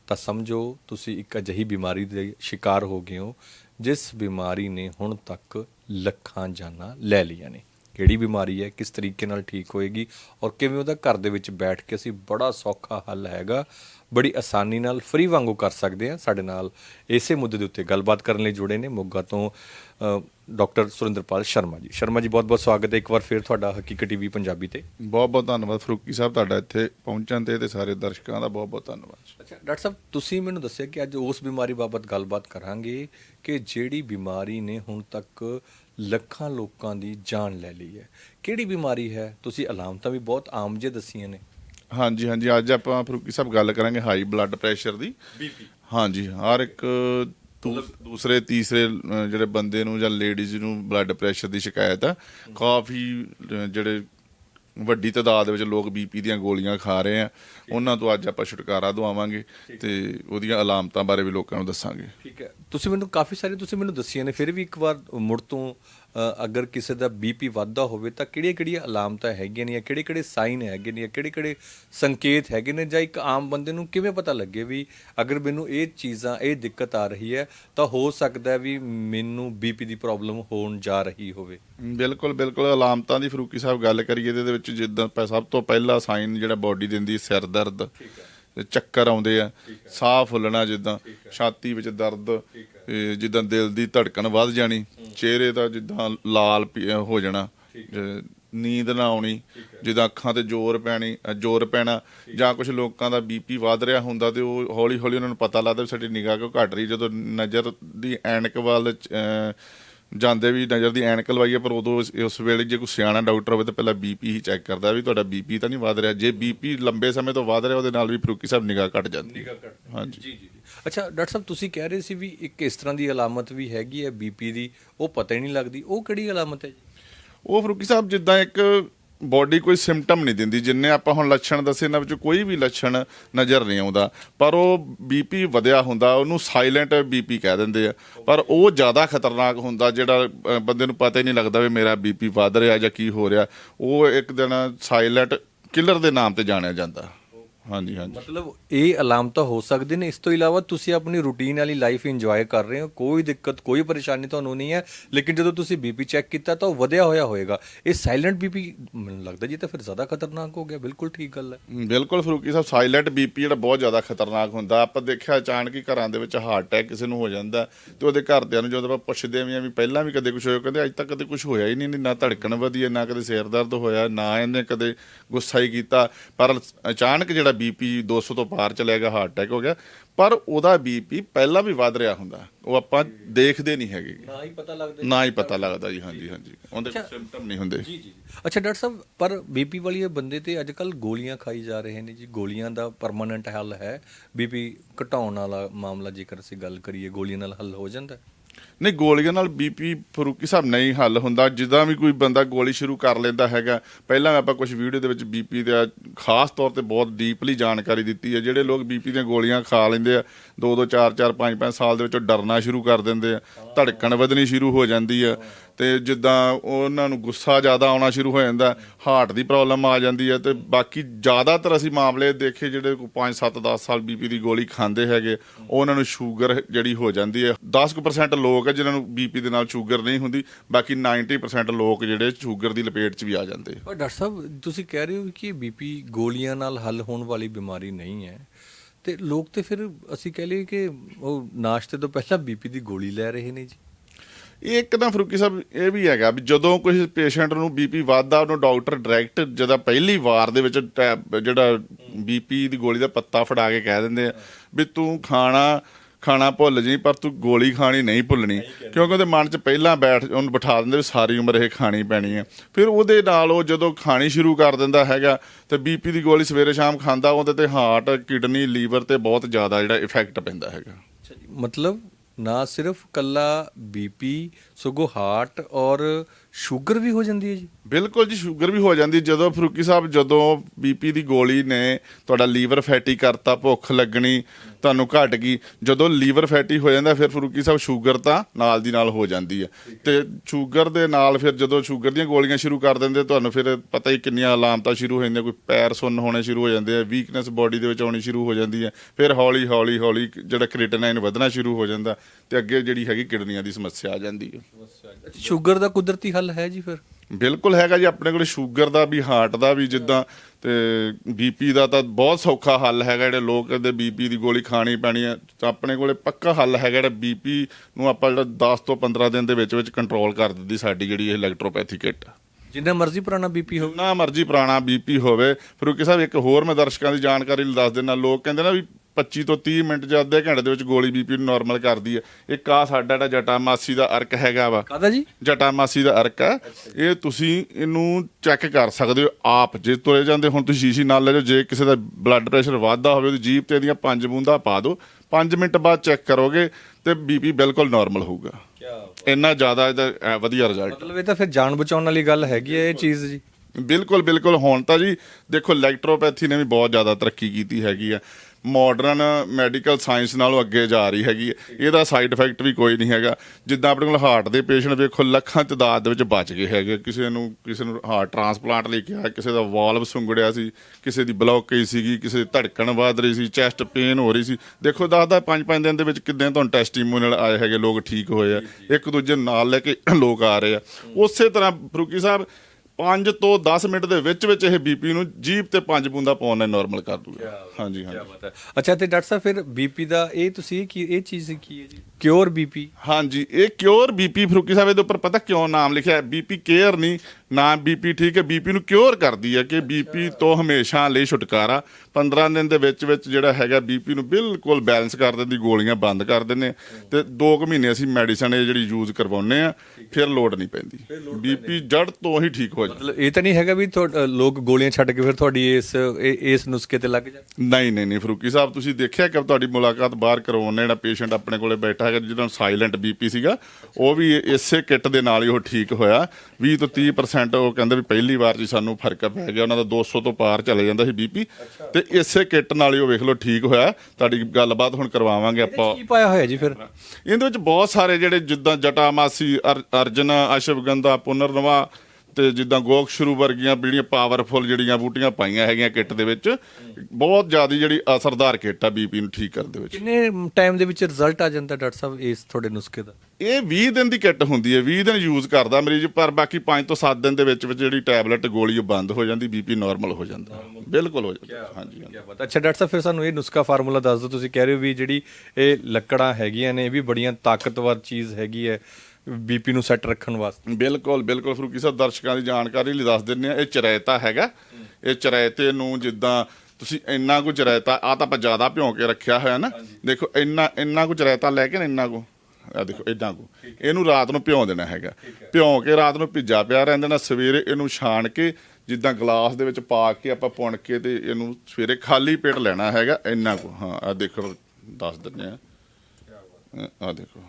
ਤਾਂ ਸਮਝੋ, ਤੁਸੀਂ ਇੱਕ ਅਜਿਹੀ ਬਿਮਾਰੀ ਦੇ ਸ਼ਿਕਾਰ ਹੋ ਗਏ ਹੋ, ਜਿਸ ਬਿਮਾਰੀ ਨੇ ਹੁਣ ਤੱਕ ਲੱਖਾਂ ਜਾਨਾਂ ਲੈ ਲਈਆਂ ਨੇ। ਕਿਹੜੀ ਬਿਮਾਰੀ ਹੈ, ਕਿਸ ਤਰੀਕੇ ਨਾਲ ਠੀਕ ਹੋਏਗੀ, ਔਰ ਕਿਵੇਂ ਉਹਦਾ ਘਰ ਦੇ ਵਿੱਚ ਬੈਠ ਕੇ ਅਸੀਂ ਬੜਾ ਸੌਖਾ ਹੱਲ ਹੈਗਾ ਬੜੀ ਆਸਾਨੀ ਨਾਲ ਫ੍ਰੀ ਵਾਂਗੂ ਕਰ ਸਕਦੇ ਹਾਂ ਸਾਡੇ ਨਾਲ ਇਸੇ ਮੁੱਦੇ ਦੇ ਉੱਤੇ ਗੱਲਬਾਤ ਕਰਨ ਲਈ ਜੁੜੇ ਨੇ ਮੋਗਾ ਤੋਂ ਡਾਕਟਰ ਸੁਰਿੰਦਰਪਾਲ ਸ਼ਰਮਾ ਜੀ। ਸ਼ਰਮਾ ਜੀ ਬਹੁਤ-ਬਹੁਤ ਸਵਾਗਤ ਹੈ ਇੱਕ ਵਾਰ ਫਿਰ ਤੁਹਾਡਾ ਹਕੀਕਤ ਟੀਵੀ ਪੰਜਾਬੀ ਤੇ। ਬਹੁਤ ਬਹੁਤ ਧੰਨਵਾਦ ਫਰੂਕੀ ਸਾਹਿਬ ਤੁਹਾਡਾ ਇੱਥੇ ਪਹੁੰਚਣ ਤੇ ਤੇ ਸਾਰੇ ਦਰਸ਼ਕਾਂ ਦਾ ਬਹੁਤ ਬਹੁਤ ਧੰਨਵਾਦ। ਅੱਛਾ ਡਾਕਟਰ ਸਾਹਿਬ ਤੁਸੀਂ ਮੈਨੂੰ ਦੱਸਿਆ ਕਿ ਅੱਜ ਉਸ ਬਿਮਾਰੀ ਬਾਬਤ ਗੱਲਬਾਤ ਕਰਾਂਗੇ ਕਿ ਜਿਹੜੀ ਬਿਮਾਰੀ ਨੇ ਹੁਣ ਤੱਕ ਲੱਖਾਂ ਲੋਕਾਂ ਦੀ ਜਾਨ ਲੈ ਲਈ ਹੈ। ਕਿਹੜੀ ਬਿਮਾਰੀ ਹੈ? ਤੁਸੀਂ ਅਲਾਮਤਾਂ ਵੀ ਬਹੁਤ ਆਮ ਜੇ ਦੱਸੀਆਂ ਨੇ। ਹਾਂਜੀ ਹਾਂਜੀ ਅੱਜ ਆਪਾਂ ਫਰੂਕੀ ਸਾਹਿਬ ਗੱਲ ਕਰਾਂਗੇ ਹਾਈ ਬਲੱਡ ਪ੍ਰੈਸ਼ਰ ਦੀ। ਬੀਪੀ ਹਾਂਜੀ ਹਰ ਇੱਕ ਦੂ- ਦੂਸਰੇ ਤੀਸਰੇ ਅ, ਜਿਹੜੇ ਬੰਦੇ ਨੂੰ ਜਾਂ ਲੇਡੀਜ਼ ਨੂੰ ਬਲੱਡ ਪ੍ਰੈਸ਼ਰ ਦੀ ਸ਼ਿਕਾਇਤ ਆ। ਕਾਫੀ ਅ, ਜਿਹੜੇ ਵੱਡੀ ਤਾਦਾਦ ਵਿੱਚ ਲੋਕ ਬੀਪੀ ਦੀਆਂ ਗੋਲੀਆਂ ਖਾ ਰਹੇ ਆ। ਉਹਨਾਂ ਤੋਂ ਅੱਜ ਆਪਾਂ ਛੁਟਕਾਰਾ ਦਵਾਵਾਂਗੇ ਤੇ ਉਹਦੀਆਂ ਅਲਾਮਤਾਂ ਬਾਰੇ ਵੀ ਲੋਕਾਂ ਨੂੰ ਦੱਸਾਂਗੇ। ਠੀਕ ਹੈ। ਤੁਸੀਂ ਮੈਨੂੰ ਕਾਫੀ ਸਾਰੇ ਤੁਸੀਂ ਮੈਨੂੰ ਦੱਸੀਆਂ ਨੇ ਫਿਰ ਵੀ ਇੱਕ ਵਾਰ ਮੁੜ ਤੋਂ ਅਗਰ ਕਿਸੇ ਦਾ ਬੀਪੀ ਵੱਧਦਾ ਹੋਵੇ ਤਾਂ ਕਿਹੜੀਆਂ-ਕਿਹੜੀਆਂ ਅਲਾਮਤਾਂ ਹੈਗੀਆਂ ਨੇ ਜਾਂ ਕਿਹੜੇ-ਕਿਹੜੇ ਸਾਈਨ ਹੈਗੇ ਨੇ ਜਾਂ ਕਿਹੜੇ-ਕਿਹੜੇ ਸੰਕੇਤ ਹੈਗੇ ਨੇ ਜਾਂ ਇੱਕ ਆਮ ਬੰਦੇ ਨੂੰ ਕਿਵੇਂ ਪਤਾ ਲੱਗੇ ਵੀ ਅਗਰ ਮੈਨੂੰ ਇਹ ਚੀਜ਼ਾਂ ਇਹ ਦਿੱਕਤ ਆ ਰਹੀ ਹੈ ਤਾਂ ਹੋ ਸਕਦਾ ਹੈ ਵੀ ਮੈਨੂੰ ਬੀਪੀ ਦੀ ਪ੍ਰੋਬਲਮ ਹੋਣ ਜਾ ਰਹੀ ਹੋਵੇ। ਬਿਲਕੁਲ ਬਿਲਕੁਲ। ਅਲਾਮਤਾਂ ਦੀ ਫਰੂਕੀ ਸਾਹਿਬ ਗੱਲ ਕਰੀਏ ਤੇ ਇਹਦੇ ਵਿੱਚ ਜਿੱਦਾਂ ਸਭ ਤੋਂ ਪਹਿਲਾ ਸਾਈਨ ਜਿਹੜਾ ਬਾਡੀ ਦਿੰਦੀ ਸਿਰ ਦਰਦ। ਚੱਕਰ ਆਉਂਦੇ ਆ ਸਾਹ ਫੁੱਲਣਾ ਜਿੱਦਾਂ ਛਾਤੀ ਵਿੱਚ ਦਰਦ ਜਿੱਦਾਂ ਦਿਲ ਦੀ ਧੜਕਣ ਵੱਧ ਜਾਣੀ। ਚਿਹਰੇ ਦਾ ਜਿੱਦਾਂ ਲਾਲ ਪੀ- ਹੋ ਜਾਣਾ ਨੀਂਦ ਨਾ ਆਉਣੀ ਜਿੱਦਾਂ ਅੱਖਾਂ ਤੇ ਜ਼ੋਰ ਪੈਣੀ ਜ਼ੋਰ ਪੈਣਾ ਜਾਂ ਕੁਝ ਲੋਕਾਂ ਦਾ ਬੀਪੀ ਵਧ ਰਿਹਾ ਹੁੰਦਾ ਤੇ ਉਹ ਹੌਲੀ ਹੌਲੀ ਉਹਨਾਂ ਨੂੰ ਪਤਾ ਲੱਗਦਾ ਵੀ ਸਾਡੀ ਨਿਗਾਹ ਕਿਉਂ ਘਟ ਰਹੀ ਜਦੋਂ ਨਜ਼ਰ ਦੀ ਐਨਕ ਵੱਲ ਜਾਂਦੇ ਵੀ ਨਜ਼ਰ ਦੀ ਐਨਕ ਲਵਾਈਏ ਪਰ ਉਦੋਂ ਉਸ- ਉਸ ਵੇਲੇ ਜੇ ਕੋਈ ਸਿਆਣਾ ਡਾਕਟਰ ਹੋਵੇ ਤਾਂ ਪਹਿਲਾਂ ਬੀਪੀ ਹੀ ਚੈੱਕ ਕਰਦਾ ਵੀ ਤੁਹਾਡਾ ਬੀਪੀ ਤਾਂ ਨਹੀਂ ਵਧ ਰਿਹਾ। ਜੇ ਬੀਪੀ ਲੰਬੇ ਸਮੇਂ ਤੋਂ ਵਧ ਰਿਹਾ ਉਹਦੇ ਨਾਲ ਵੀ ਫਰੂਕੀ ਸਾਹਿਬ ਨਿਗਾਹ ਘਟ ਜਾਂਦੀ ਹੈ। ਹਾਂਜੀ। ਜੀ ਜੀ। ਅੱਛਾ ਡਾਕਟਰ ਸਾਹਿਬ ਤੁਸੀਂ ਕਹਿ ਰਹੇ ਸੀ ਵੀ ਇੱਕ ਇਸ ਤਰ੍ਹਾਂ ਦੀ ਅਲਾਮਤ ਵੀ ਹੈਗੀ ਹੈ ਬੀਪੀ ਦੀ ਉਹ ਪਤਾ ਹੀ ਨਹੀਂ ਲੱਗਦੀ। ਉਹ ਕਿਹੜੀ ਅਲਾਮਤ ਹੈ ਜੀ? ਉਹ ਫਰੂਕੀ ਸਾਹਿਬ ਜਿੱਦਾਂ ਇੱਕ ਬਾਡੀ ਕੋਈ ਸਿੰਪਟਮ ਨਹੀਂ ਦਿੰਦੀ ਜਿੰਨੇ ਆਪਾਂ ਹੁਣ ਲੱਛਣ ਦੱਸੇ ਇਹਨਾਂ ਵਿੱਚ ਕੋਈ ਵੀ ਲੱਛਣ ਨਜ਼ਰ ਨਹੀਂ ਆਉਂਦਾ। ਪਰ ਉਹ ਬੀਪੀ ਵਧਿਆ ਹੁੰਦਾ ਉਹਨੂੰ ਸਾਇਲੈਂਟ ਬੀਪੀ ਕਹਿ ਦਿੰਦੇ ਆ। ਪਰ ਉਹ ਜ਼ਿਆਦਾ ਖਤਰਨਾਕ ਹੁੰਦਾ ਜਿਹੜਾ ਅ, ਬੰਦੇ ਨੂੰ ਪਤਾ ਹੀ ਨਹੀਂ ਲੱਗਦਾ ਵੀ ਮੇਰਾ ਬੀਪੀ ਵਧ ਰਿਹਾ ਜਾਂ ਕੀ ਹੋ ਰਿਹਾ। ਉਹ ਇੱਕ ਦਿਨ ਸਾਇਲੈਂਟ ਕਿਲਰ ਦੇ ਨਾਮ ਤੇ ਜਾਣਿਆ ਜਾਂਦਾ। ਹਾਂਜੀ ਹਾਂਜੀ। ਮਤਲਬ ਇਹ ਅਲਾਮਤਾਂ ਹੋ ਸਕਦੇ ਨੇ। ਇਸ ਤੋਂ ਇਲਾਵਾ ਤੁਸੀਂ ਆਪਣੀ ਰੂਟੀਨ ਵਾਲੀ ਲਾਈਫ ਇੰਜੋਏ ਕਰ ਰਹੇ ਹੋ। ਕੋਈ ਦਿੱਕਤ ਕੋਈ ਪਰੇਸ਼ਾਨੀ ਤੁਹਾਨੂੰ ਨਹੀਂ ਹੈ। ਲੇਕਿਨ ਜਦੋਂ ਤੁਸੀਂ ਬੀਪੀ ਚੈੱਕ ਕੀਤਾ ਤਾਂ ਉਹ ਵਧਿਆ ਹੋਇਆ ਹੋਏਗਾ। ਇਹ ਸਾਇਲੈਂਟ ਬੀਪੀ ਮੈਨੂੰ ਲੱਗਦਾ ਜੀ ਤਾਂ ਫਿਰ ਜ਼ਿਆਦਾ ਖਤਰਨਾਕ ਹੋ ਗਿਆ। ਬਿਲਕੁਲ ਠੀਕ ਗੱਲ ਹੈ। ਬਿਲਕੁਲ ਫਰੂਕੀ ਸਾਹਿਬ ਸਾਇਲੈਂਟ ਬੀਪੀ ਜਿਹੜਾ ਬਹੁਤ ਜ਼ਿਆਦਾ ਖਤਰਨਾਕ ਹੁੰਦਾ। ਆਪਾਂ ਦੇਖਿਆ ਅਚਾਨਕ ਹੀ ਘਰਾਂ ਦੇ ਵਿੱਚ ਹਾਰਟ ਅਟੈਕ ਕਿਸੇ ਨੂੰ ਹੋ ਜਾਂਦਾ ਤੇ ਉਹਦੇ ਘਰਦਿਆਂ ਨੂੰ ਜਦੋਂ ਆਪਾਂ ਪੁੱਛਦੇ ਆ ਵੀ ਪਹਿਲਾਂ ਵੀ ਕਦੇ ਕੁਝ ਹੋਇਆ ਕਹਿੰਦੇ ਅੱਜ ਤੱਕ ਕਦੇ ਕੁਝ ਹੋਇਆ ਹੀ ਨਹੀਂ ਨਾ ਧੜਕਣ ਵਧੀ ਨਾ ਕਦੇ ਸਿਰ ਦਰਦ ਹੋਇਆ ਨਾ ਇਹਨੇ ਕਦੇ ਗੁੱਸਾ ਹੀ ਕੀਤਾ। ਪਰ ਅਚਾਨਕ ਜਿਹੜਾ ਬੀਪੀ 200 ਤੋਂ ਪਾਰ ਚਲਿਆ ਗਿਆ ਹਾਰਟ ਅਟੈਕ ਹੋ ਗਿਆ। ਪਰ ਉਹਦਾ ਬੀਪੀ ਪਹਿਲਾਂ ਵੀ ਵੱਧ ਰਿਹਾ ਹੁੰਦਾ। ਉਹ ਆਪਾਂ ਦੇਖਦੇ ਨਹੀਂ ਹੈਗੇ। ਨਾ ਹੀ ਪਤਾ ਲੱਗਦਾ। ਨਾ ਹੀ ਪਤਾ ਲੱਗਦਾ ਜੀ ਹਾਂਜੀ ਹਾਂਜੀ। ਉਹਦੇ ਸਿੰਪਟਮ ਨਹੀਂ ਹੁੰਦੇ। ਜੀ ਜੀ। ਅੱਛਾ ਡਾਕਟਰ ਸਾਹਿਬ ਪਰ ਬੀਪੀ ਵਾਲੀ ਬੰਦੇ ਤੇ ਅੱਜ ਕੱਲ ਗੋਲੀਆਂ ਖਾਈ ਜਾ ਰਹੇ ਨੇ ਜੀ। ਗੋਲੀਆਂ ਦਾ ਪਰਮਾਨੈਂਟ ਹੱਲ ਹੈ। ਬੀਪੀ ਘਟਾਉਣ ਵਾਲਾ ਮਾਮਲਾ ਜੇਕਰ ਅਸੀਂ ਗੱਲ ਕਰੀਏ ਗੋਲੀਆਂ ਨਾਲ ਹੱਲ ਹੋ ਜਾਂਦਾ। ਹੈ? ਨਹੀਂ, ਗੋਲੀਆਂ ਨਾਲ ਬੀਪੀ ਫਰੂਕੀ ਸਾਹਿਬ ਨਹੀਂ ਹੱਲ ਹੁੰਦਾ। ਜਿੱਦਾਂ ਵੀ ਕੋਈ ਬੰਦਾ ਗੋਲੀ ਸ਼ੁਰੂ ਕਰ ਲੈਂਦਾ ਹੈਗਾ, ਪਹਿਲਾਂ ਆਪਾਂ ਕੁਝ ਵੀਡੀਓ ਦੇ ਵਿੱਚ ਬੀਪੀ ਦਾ ਖਾਸ ਤੌਰ ਤੇ ਬਹੁਤ ਡੀਪਲੀ ਜਾਣਕਾਰੀ ਦਿੱਤੀ ਹੈ। ਜਿਹੜੇ ਲੋਕ ਬੀਪੀ ਦੀਆਂ ਗੋਲੀਆਂ ਖਾ ਲੈਂਦੇ ਆ 2 2 4 4 5 5 ਸਾਲ ਦੇ ਵਿੱਚ ਉਹ ਡਰਨਾ ਸ਼ੁਰੂ ਕਰ ਦਿੰਦੇ ਆ। ਧੜਕਣ ਵਧਣੀ ਸ਼ੁਰੂ ਹੋ ਜਾਂਦੀ ਆ। ਤੇ ਜਿੱਦਾਂ ਉਹਨਾਂ ਨੂੰ ਗੁੱਸਾ ਜ਼ਿਆਦਾ ਆਉਣਾ ਸ਼ੁਰੂ ਹੋ ਜਾਂਦਾ, ਹਾਰਟ ਦੀ ਪ੍ਰੋਬਲਮ ਆ ਜਾਂਦੀ ਹੈ ਤੇ ਬਾਕੀ ਜ਼ਿਆਦਾਤਰ ਅਸੀਂ ਮਾਮਲੇ ਦੇਖੇ ਜਿਹੜੇ ਕੋਈ 5 7 10 ਸਾਲ ਬੀਪੀ ਦੀ ਗੋਲੀ ਖਾਂਦੇ ਹੈਗੇ, ਉਹਨਾਂ ਨੂੰ ਸ਼ੂਗਰ ਜਿਹੜੀ ਹੋ ਜਾਂਦੀ ਹੈ। 10% ਲੋਕ ਹੈ ਜਿਨ੍ਹਾਂ ਨੂੰ ਬੀਪੀ ਦੇ ਨਾਲ ਸ਼ੂਗਰ ਨਹੀਂ ਹੁੰਦੀ, ਬਾਕੀ 90% ਲੋਕ ਜਿਹੜੇ ਸ਼ੂਗਰ ਦੀ ਲਪੇਟ 'ਚ ਵੀ ਆ ਜਾਂਦੇ ਪਰ ਡਾਕਟਰ ਸਾਹਿਬ, ਤੁਸੀਂ ਕਹਿ ਰਹੇ ਹੋ ਕਿ ਬੀਪੀ ਗੋਲੀਆਂ ਨਾਲ ਹੱਲ ਹੋਣ ਵਾਲੀ ਬਿਮਾਰੀ ਨਹੀਂ ਹੈ, ਤੇ ਲੋਕ ਤੇ ਫਿਰ ਅਸੀਂ ਕਹਿ ਲਈਏ ਕਿ ਉਹ ਨਾਸ਼ਤੇ ਤੋਂ ਪਹਿਲਾਂ ਬੀਪੀ ਦੀ ਗੋਲੀ ਲੈ ਰਹੇ ਨੇ ਜੀ। ਇਹ ਇੱਕ ਤਾਂ ਫਰੂਕੀ ਸਾਹਿਬ ਇਹ ਵੀ ਹੈਗਾ ਵੀ ਜਦੋਂ ਕੋਈ ਪੇਸ਼ੈਂਟ ਨੂੰ ਬੀਪੀ ਵੱਧਦਾ ਉਹਨੂੰ ਡਾਕਟਰ ਡਾਇਰੈਕਟ ਜਦੋਂ ਪਹਿਲੀ ਵਾਰ ਦੇ ਵਿੱਚ ਜਿਹੜਾ ਬੀਪੀ ਦੀ ਗੋਲੀ ਦਾ ਪੱਤਾ ਫੜਾ ਕੇ ਕਹਿ ਦਿੰਦੇ ਆ ਵੀ ਤੂੰ ਖਾਣਾ ਖਾਣਾ ਭੁੱਲ ਜੀ ਪਰ ਤੂੰ ਗੋਲੀ ਖਾਣੀ ਨਹੀਂ ਭੁੱਲਣੀ। ਕਿਉਂਕਿ ਉਹਦੇ ਮਨ 'ਚ ਪਹਿਲਾਂ ਬੈਠ ਉਹਨੂੰ ਬਿਠਾ ਦਿੰਦੇ ਵੀ ਸਾਰੀ ਉਮਰ ਇਹ ਖਾਣੀ ਪੈਣੀ ਹੈ ਫਿਰ ਉਹਦੇ ਨਾਲ ਉਹ ਜਦੋਂ ਖਾਣੀ ਸ਼ੁਰੂ ਕਰ ਦਿੰਦਾ ਹੈਗਾ ਤੇ ਬੀਪੀ ਦੀ ਗੋਲੀ ਸਵੇਰੇ ਸ਼ਾਮ ਖਾਂਦਾ ਉਹਦੇ ਤੇ ਹਾਰਟ ਕਿਡਨੀ ਲੀਵਰ ਤੇ ਬਹੁਤ ਜ਼ਿਆਦਾ ਜਿਹੜਾ ਇਫੈਕਟ ਪੈਂਦਾ ਹੈਗਾ। ਮਤਲਬ ਨਾ ਸਿਰਫ ਕੱਲਾ ਬੀਪੀ ਸਗੋਂ ਹਾਰਟ ਔਰ ਸ਼ੂਗਰ ਵੀ ਹੋ ਜਾਂਦੀ ਹੈ ਜੀ। ਬਿਲਕੁਲ ਜੀ ਸ਼ੂਗਰ ਵੀ ਹੋ ਜਾਂਦੀ। ਜਦੋਂ ਫਰੂਕੀ ਸਾਹਿਬ ਜਦੋਂ ਬੀਪੀ ਦੀ ਗੋਲੀ ਨੇ ਤੁਹਾਡਾ ਲੀਵਰ ਫੈਟੀ ਕਰਤਾ ਭੁੱਖ ਲੱਗਣੀ ਤੁਹਾਨੂੰ ਘਟ ਗਈ ਜਦੋਂ ਲੀਵਰ ਫੈਟੀ ਹੋ ਜਾਂਦਾ ਫਿਰ ਫਰੂਕੀ ਸਾਹਿਬ ਸ਼ੂਗਰ ਤਾਂ ਨਾਲ ਦੀ ਨਾਲ ਹੋ ਜਾਂਦੀ ਹੈ। ਤੇ ਸ਼ੂਗਰ ਦੇ ਨਾਲ ਫਿਰ ਜਦੋਂ ਸ਼ੂਗਰ ਦੀਆਂ ਗੋਲੀਆਂ ਸ਼ੁਰੂ ਕਰ ਦਿੰਦੇ ਤੁਹਾਨੂੰ ਫਿਰ ਪਤਾ ਹੀ ਕਿੰਨੀਆਂ ਅਲਾਮਤਾਂ ਸ਼ੁਰੂ ਹੋ ਜਾਂਦੀਆਂ ਕੋਈ ਪੈਰ ਸੁੰਨ ਹੋਣੇ ਸ਼ੁਰੂ ਹੋ ਜਾਂਦੇ ਆ ਵੀਕਨੈਸ ਬਾਡੀ ਦੇ ਵਿੱਚ ਆਉਣੀ ਸ਼ੁਰੂ ਹੋ ਜਾਂਦੀ ਹੈ ਫਿਰ ਹੌਲੀ ਹੌਲੀ ਹੌਲੀ ਜਿਹੜਾ ਕ੍ਰੀਟਨਾਈਨ ਵਧਣਾ ਸ਼ੁਰੂ ਹੋ ਜਾਂਦਾ ਤੇ ਅੱਗੇ ਜਿਹੜੀ ਹੈਗੀ ਕਿਡਨੀਆਂ ਦੀ ਸਮੱਸਿਆ ਆ ਜਾਂਦੀ ਹੈ। ਸ਼ੂਗਰ ਦਾ ਕੁਦਰਤੀ ਹੱਲ ਹੈ ਜੀ ਫਿਰ? ਬਿਲਕੁਲ ਹੈਗਾ ਜੀ ਆਪਣੇ ਕੋਲ ਸ਼ੂਗਰ ਦਾ ਵੀ ਹਾਰਟ ਦਾ ਵੀ ਜਿੱਦਾਂ ਤੇ ਬੀਪੀ ਦਾ ਤਾਂ ਬਹੁਤ ਸੌਖਾ ਹੱਲ ਹੈਗਾ ਜਿਹੜੇ ਲੋਕ ਕਹਿੰਦੇ ਬੀਪੀ ਦੀ ਗੋਲੀ ਖਾਣੀ ਪੈਣੀ ਹੈ ਤਾਂ ਆਪਣੇ ਕੋਲੇ ਪੱਕਾ ਹੱਲ ਹੈਗਾ ਜਿਹੜਾ ਬੀਪੀ ਨੂੰ ਆਪਾਂ ਜਿਹੜਾ 10 ਤੋਂ 15 ਦਿਨ ਦੇ ਵਿੱਚ ਵਿੱਚ ਕੰਟਰੋਲ ਕਰ ਦਿੰਦੀ ਸਾਡੀ ਜਿਹੜੀ ਇਹ ਇਲੈਕਟ੍ਰੋਪੈਥੀ ਕਿੱਟ ਜਿੰਨਾ ਮਰਜ਼ੀ ਪੁਰਾਣਾ ਬੀਪੀ ਹੋਵੇ। ਨਾ ਮਰਜ਼ੀ ਪੁਰਾਣਾ ਬੀਪੀ ਹੋਵੇ ਫਰੂਕੀ ਸਾਹਿਬ ਇੱਕ ਹੋਰ ਮੈਂ ਦਰਸ਼ਕਾਂ ਦੀ ਜਾਣਕਾਰੀ ਲਈ ਦੱਸ ਦਿੰਦਾ ਲੋਕ ਕਹਿੰਦੇ ਨਾ ਵੀ 25 ਤੋਂ 30 ਮਿੰਟ ਜਾਂ ਅੱਧੇ ਘੰਟੇ ਦੇ ਵਿੱਚ ਗੋਲੀ ਬੀਪੀ ਨੂੰ ਨਾਰਮਲ ਕਰਦੀ ਹੈ। ਇੱਕ ਆ ਸਾਡਾ ਜਿਹੜਾ ਜਟਾ ਮਾਸੀ ਦਾ ਅਰਕ ਹੈਗਾ ਵਾ। ਕਾਹਦਾ ਜੀ? ਜਟਾ ਮਾਸੀ ਦਾ ਅਰਕ ਹੈ ਇਹ ਤੁਸੀਂ ਇਹਨੂੰ ਚੈੱਕ ਕਰ ਸਕਦੇ ਹੋ ਆਪ। ਜੇ ਤੁਰੇ ਜਾਂਦੇ ਹੁਣ ਤੁਸੀਂ ਸ਼ੀਸ਼ੀ ਨਾਲ ਲੈ ਜਾਓ ਜੇ ਕਿਸੇ ਦਾ ਬਲੱਡ ਪ੍ਰੈਸ਼ਰ ਵੱਧਦਾ ਹੋਵੇ ਉਹਦੀ ਜੀਭ ਤੇ ਇਹਦੀਆਂ ਪੰਜ ਬੂੰਦਾਂ ਪਾ ਦਿਓ। 5 ਮਿੰਟ ਬਾਅਦ ਚੈੱਕ ਕਰੋਗੇ ਤੇ ਬੀਪੀ ਬਿਲਕੁਲ ਨਾਰਮਲ ਹੋਊਗਾ। ਇੰਨਾ ਜ਼ਿਆਦਾ ਇਹਦਾ ਵਧੀਆ ਰਿਜ਼ਲਟ ਮਤਲਬ ਇਹ ਤਾਂ ਫਿਰ ਜਾਨ ਬਚਾਉਣ ਵਾਲੀ ਗੱਲ ਹੈਗੀ ਹੈ ਇਹ ਚੀਜ਼ ਜੀ। ਬਿਲਕੁਲ ਬਿਲਕੁਲ। ਹੁਣ ਤਾਂ ਜੀ ਦੇਖੋ ਇਲੈਕਟ੍ਰੋਪੈਥੀ ਨੇ ਵੀ ਬਹੁਤ ਜ਼ਿਆਦਾ ਤਰੱਕੀ ਕੀਤੀ ਹੈਗੀ ਆ। ਮਾਡਰਨ ਮੈਡੀਕਲ ਸਾਇੰਸ ਨਾਲੋਂ ਅੱਗੇ ਜਾ ਰਹੀ ਹੈਗੀ ਹੈ। ਇਹਦਾ ਸਾਈਡ ਇਫੈਕਟ ਵੀ ਕੋਈ ਨਹੀਂ ਹੈਗਾ। ਜਿੱਦਾਂ ਆਪਣੇ ਕੋਲ ਹਾਰਟ ਦੇ ਪੇਸ਼ੈਂਟ ਵੇਖੋ ਲੱਖਾਂ ਤਦਾਦ ਦੇ ਵਿੱਚ ਬਚ ਗਏ ਹੈਗੇ। ਕਿਸੇ ਨੂੰ ਕਿਸੇ ਨੂੰ ਹਾਰਟ ਟ੍ਰਾਂਸਪਲਾਂਟ ਲਈ ਕਿਹਾ ਕਿਸੇ ਦਾ ਵਾਲਵ ਸੁੰਗੜਿਆ ਸੀ ਕਿਸੇ ਦੀ ਬਲੌਕੇਜ ਸੀਗੀ ਕਿਸੇ ਦੀ ਧੜਕਣ ਵਧ ਰਹੀ ਸੀ ਚੈਸਟ ਪੇਨ ਹੋ ਰਹੀ ਸੀ। ਦੇਖੋ ਦੱਸਦਾ ਪੰਜ ਪੰਜ ਦਿਨ ਦੇ ਵਿੱਚ ਕਿੰਨੇ ਤੁਹਾਨੂੰ ਟੈਸਟੀਮੋਨੀਅਲ ਆਏ ਹੈਗੇ ਲੋਕ ਠੀਕ ਹੋਏ ਆ। ਇੱਕ ਦੂਜੇ ਨੂੰ ਨਾਲ ਲੈ ਕੇ ਲੋਕ ਆ ਰਹੇ ਆ। ਉਸੇ ਤਰ੍ਹਾਂ ਫਰੂਕੀ ਸਾਹਿਬ 5 ਤੋਂ 10 ਮਿੰਟ ਦੇ ਵਿੱਚ ਵਿੱਚ ਇਹ ਬੀਪੀ ਨੂੰ ਜੀਭ ਤੇ ਪੰਜ ਬੂੰਦਾ ਪਾਉਣ ਨਾਲ ਨਾਰਮਲ ਕਰ ਦੂਗਾ। ਹਾਂਜੀ ਹਾਂਜੀ। ਅੱਛਾ ਤੇ ਡਾਕਟਰ ਸਾਹਿਬ ਫਿਰ ਬੀਪੀ ਦਾ ਇਹ ਤੁਸੀਂ ਕੀ ਇਹ ਚੀਜ਼ ਕੀ ਹੈ ਜੀ? ਕਿਉਰ ਬੀਪੀ ਹਾਂਜੀ ਇਹ ਕਿਉਰ ਬੀਪੀ ਫਰੂਕੀ ਸਾਹਿਬ ਇਹਦੇ ਉੱਪਰ ਪਤਾ ਕਿਉਂ ਨਾਮ ਲਿਖਿਆ ਬੀਪੀ ਕੇਅਰ ਨਹੀਂ ਨਾਮ ਬੀਪੀ ਠੀਕ ਹੈ ਬੀਪੀ ਨੂੰ ਕਿਉਰ ਕਰਦੀ ਹੈ ਕਿ ਬੀਪੀ ਤੋਂ ਹਮੇਸ਼ਾ ਲਈ ਛੁਟਕਾਰਾ। 15 ਦਿਨ ਦੇ ਵਿੱਚ ਵਿੱਚ ਜਿਹੜਾ ਹੈਗਾ ਬੀਪੀ ਨੂੰ ਬਿਲਕੁਲ ਬੈਲੈਂਸ ਕਰ ਦਿੰਦੀ ਗੋਲੀਆਂ ਬੰਦ ਕਰ ਦਿੰਦੇ ਤੇ 2 ਕੁ ਮਹੀਨੇ ਅਸੀਂ ਮੈਡੀਸਨ ਇਹ ਜਿਹੜੀ ਯੂਜ਼ ਕਰਵਾਉਂਦੇ ਆ ਫਿਰ ਲੋਡ ਨਹੀਂ ਪੈਂਦੀ। ਬੀਪੀ ਜੜ ਤੋਂ ਹੀ ਠੀਕ ਹੋ ਜਾਂਦਾ। ਮਤਲਬ ਇਹ ਤਾਂ ਨਹੀਂ ਹੈਗਾ ਵੀ ਲੋਕ ਗੋਲੀਆਂ ਛੱਡ ਕੇ ਫਿਰ ਤੁਹਾਡੀ ਇਸ ਇਸ ਨੁਸਖੇ ਤੇ ਲੱਗ ਜਾਣ। ਨਹੀਂ ਨਹੀਂ ਨਹੀਂ ਫਰੂਕੀ ਸਾਹਿਬ ਤੁਸੀਂ ਦੇਖਿਆ ਕਿ ਤੁਹਾਡੀ ਮੁਲਾਕਾਤ ਬਾਹਰ ਕਰਵਾਉਣੇ ਜਿਹੜਾ ਪੇਸ਼ੈਂਟ ਆਪਣੇ ਕੋਲੇ ਬੈਠਾ ਹੈਗਾ ਜਿਹਦਾ ਸਾਇਲੈਂਟ ਬੀਪੀ ਸੀਗਾ ਉਹ ਵੀ ਇਸੇ ਕਿੱਟ ਦੇ ਨਾਲ ਹੀ ਉਹ ਠੀਕ ਹੋਇਆ। 20 ਤੋਂ 30% ਉਹ ਕਹਿੰਦੇ ਵੀ ਪਹਿਲੀ ਵਾਰ ਹੀ ਸਾਨੂੰ ਫ਼ਰਕ ਪੈ ਗਿਆ ਉਹਨਾਂ ਦਾ 200 ਤੋਂ ਪਾਰ ਚਲੇ ਜਾਂਦਾ ਸੀ ਬੀਪੀ ਤੇ ਇਸੇ ਕਿੱਟ ਨਾਲ ਹੀ ਉਹ ਵੇਖ ਲਓ ਠੀਕ ਹੋਇਆ। ਤੁਹਾਡੀ ਗੱਲਬਾਤ ਹੁਣ ਕਰਵਾਵਾਂਗੇ ਆਪਾਂ। ਕੀ ਪਾਇਆ ਹੋਇਆ ਜੀ ਫਿਰ? ਇਹਦੇ ਵਿੱਚ ਬਹੁਤ ਸਾਰੇ ਜਿਹੜੇ ਜਿੱਦਾਂ ਜਟਾਮਾਸੀ ਅਰ- ਅਰਜਨ ਅਸ਼ਵਗੰਧਾ ਪੁਨਰਨਵਾ ਤੇ ਜਿੱਦਾਂ ਗੋਕਸ਼ਰੂ ਵਰਗੀਆਂ ਜਿਹੜੀਆਂ ਪਾਵਰਫੁਲ ਜਿਹੜੀਆਂ ਬੂਟੀਆਂ ਪਾਈਆਂ ਹੈਗੀਆਂ ਕਿੱਟ ਦੇ ਵਿੱਚ ਬਹੁਤ ਜ਼ਿਆਦਾ ਜਿਹੜੀ ਅਸਰਦਾਰ ਕਿੱਟ ਆ ਬੀਪੀ ਨੂੰ ਠੀਕ ਕਰਨ ਦੇ ਵਿੱਚ। ਕਿੰਨੇ ਟਾਈਮ ਦੇ ਵਿੱਚ ਰਿਜ਼ਲਟ ਆ ਜਾਂਦਾ ਡਾਕਟਰ ਸਾਹਿਬ ਇਸ ਤੁਹਾਡੇ ਨੁਸਖੇ ਦਾ? ਇਹ 20 ਦਿਨ ਦੀ ਕਿੱਟ ਹੁੰਦੀ ਹੈ 20 ਦਿਨ ਯੂਜ਼ ਕਰਦਾ ਮਰੀਜ਼ ਪਰ ਬਾਕੀ 5 ਤੋਂ 7 ਦਿਨ ਦੇ ਵਿੱਚ ਵਿੱਚ ਜਿਹੜੀ ਟੈਬਲੇਟ ਗੋਲੀ ਬੰਦ ਹੋ ਜਾਂਦੀ ਬੀਪੀ ਨਾਰਮਲ ਹੋ ਜਾਂਦਾ। ਬਿਲਕੁਲ ਹੋ ਜਾਂਦਾ। ਹਾਂਜੀ ਹਾਂਜੀ। ਅੱਛਾ ਡਾਕਟਰ ਸਾਹਿਬ ਫਿਰ ਸਾਨੂੰ ਇਹ ਨੁਸਖਾ ਫਾਰਮੂਲਾ ਦੱਸ ਦਿਓ। ਤੁਸੀਂ ਕਹਿ ਰਹੇ ਹੋ ਵੀ ਜਿਹੜੀ ਇਹ ਲੱਕੜਾਂ ਹੈਗੀਆਂ ਨੇ ਇਹ ਵੀ ਬੜੀਆਂ ਤਾਕਤਵਰ ਚੀਜ਼ ਹੈਗੀ ਹੈ। ਬੀਪੀ ਨੂੰ ਸੈੱਟ ਰੱਖਣ ਵਾਸਤੇ। ਬਿਲਕੁਲ ਬਿਲਕੁਲ ਫਰੂਕੀ ਸਾਹਿਬ ਦਰਸ਼ਕਾਂ ਦੀ ਜਾਣਕਾਰੀ ਲਈ ਦੱਸ ਦਿੰਦੇ ਆ ਇਹ ਚਰਾਇਤਾ ਹੈਗਾ। ਇਹ ਚਰਾਇਤੇ ਨੂੰ ਜਿੱਦਾਂ ਤੁਸੀਂ ਇੰਨਾ ਕੁ ਚਰਾਇਤਾ ਆ ਤਾਂ ਆਪਾਂ ਜ਼ਿਆਦਾ ਭਿਉਂ ਕੇ ਰੱਖਿਆ ਹੋਇਆ ਨਾ। ਦੇਖੋ ਇੰਨਾ ਇੰਨਾ ਕੁ ਚਰਾਇਤਾ ਲੈ ਕੇ ਨਾ ਇੰਨਾ ਕੁ ਆ ਦੇਖੋ ਇਦਾਂ ਕੁ। ਇਹਨੂੰ ਰਾਤ ਨੂੰ ਭਿਉਂ ਦੇਣਾ ਹੈਗਾ। ਭਿਉਂ ਕੇ ਰਾਤ ਨੂੰ ਭਿੱਜਾ ਪਿਆ ਰਹਿਣ ਦੇਣਾ ਸਵੇਰੇ ਇਹਨੂੰ ਛਾਣ ਕੇ ਜਿੱਦਾਂ ਗਲਾਸ ਦੇ ਵਿੱਚ ਪਾ ਕੇ ਆਪਾਂ ਪੁਣ ਕੇ ਤੇ ਇਹਨੂੰ ਸਵੇਰੇ ਖਾਲੀ ਪੇਟ ਲੈਣਾ ਹੈਗਾ ਇੰਨਾ ਕੁ। ਹਾਂ ਆ ਦੇਖੋ ਦੱਸ ਦਿੰਦੇ ਆ ਆ ਦੇਖੋ।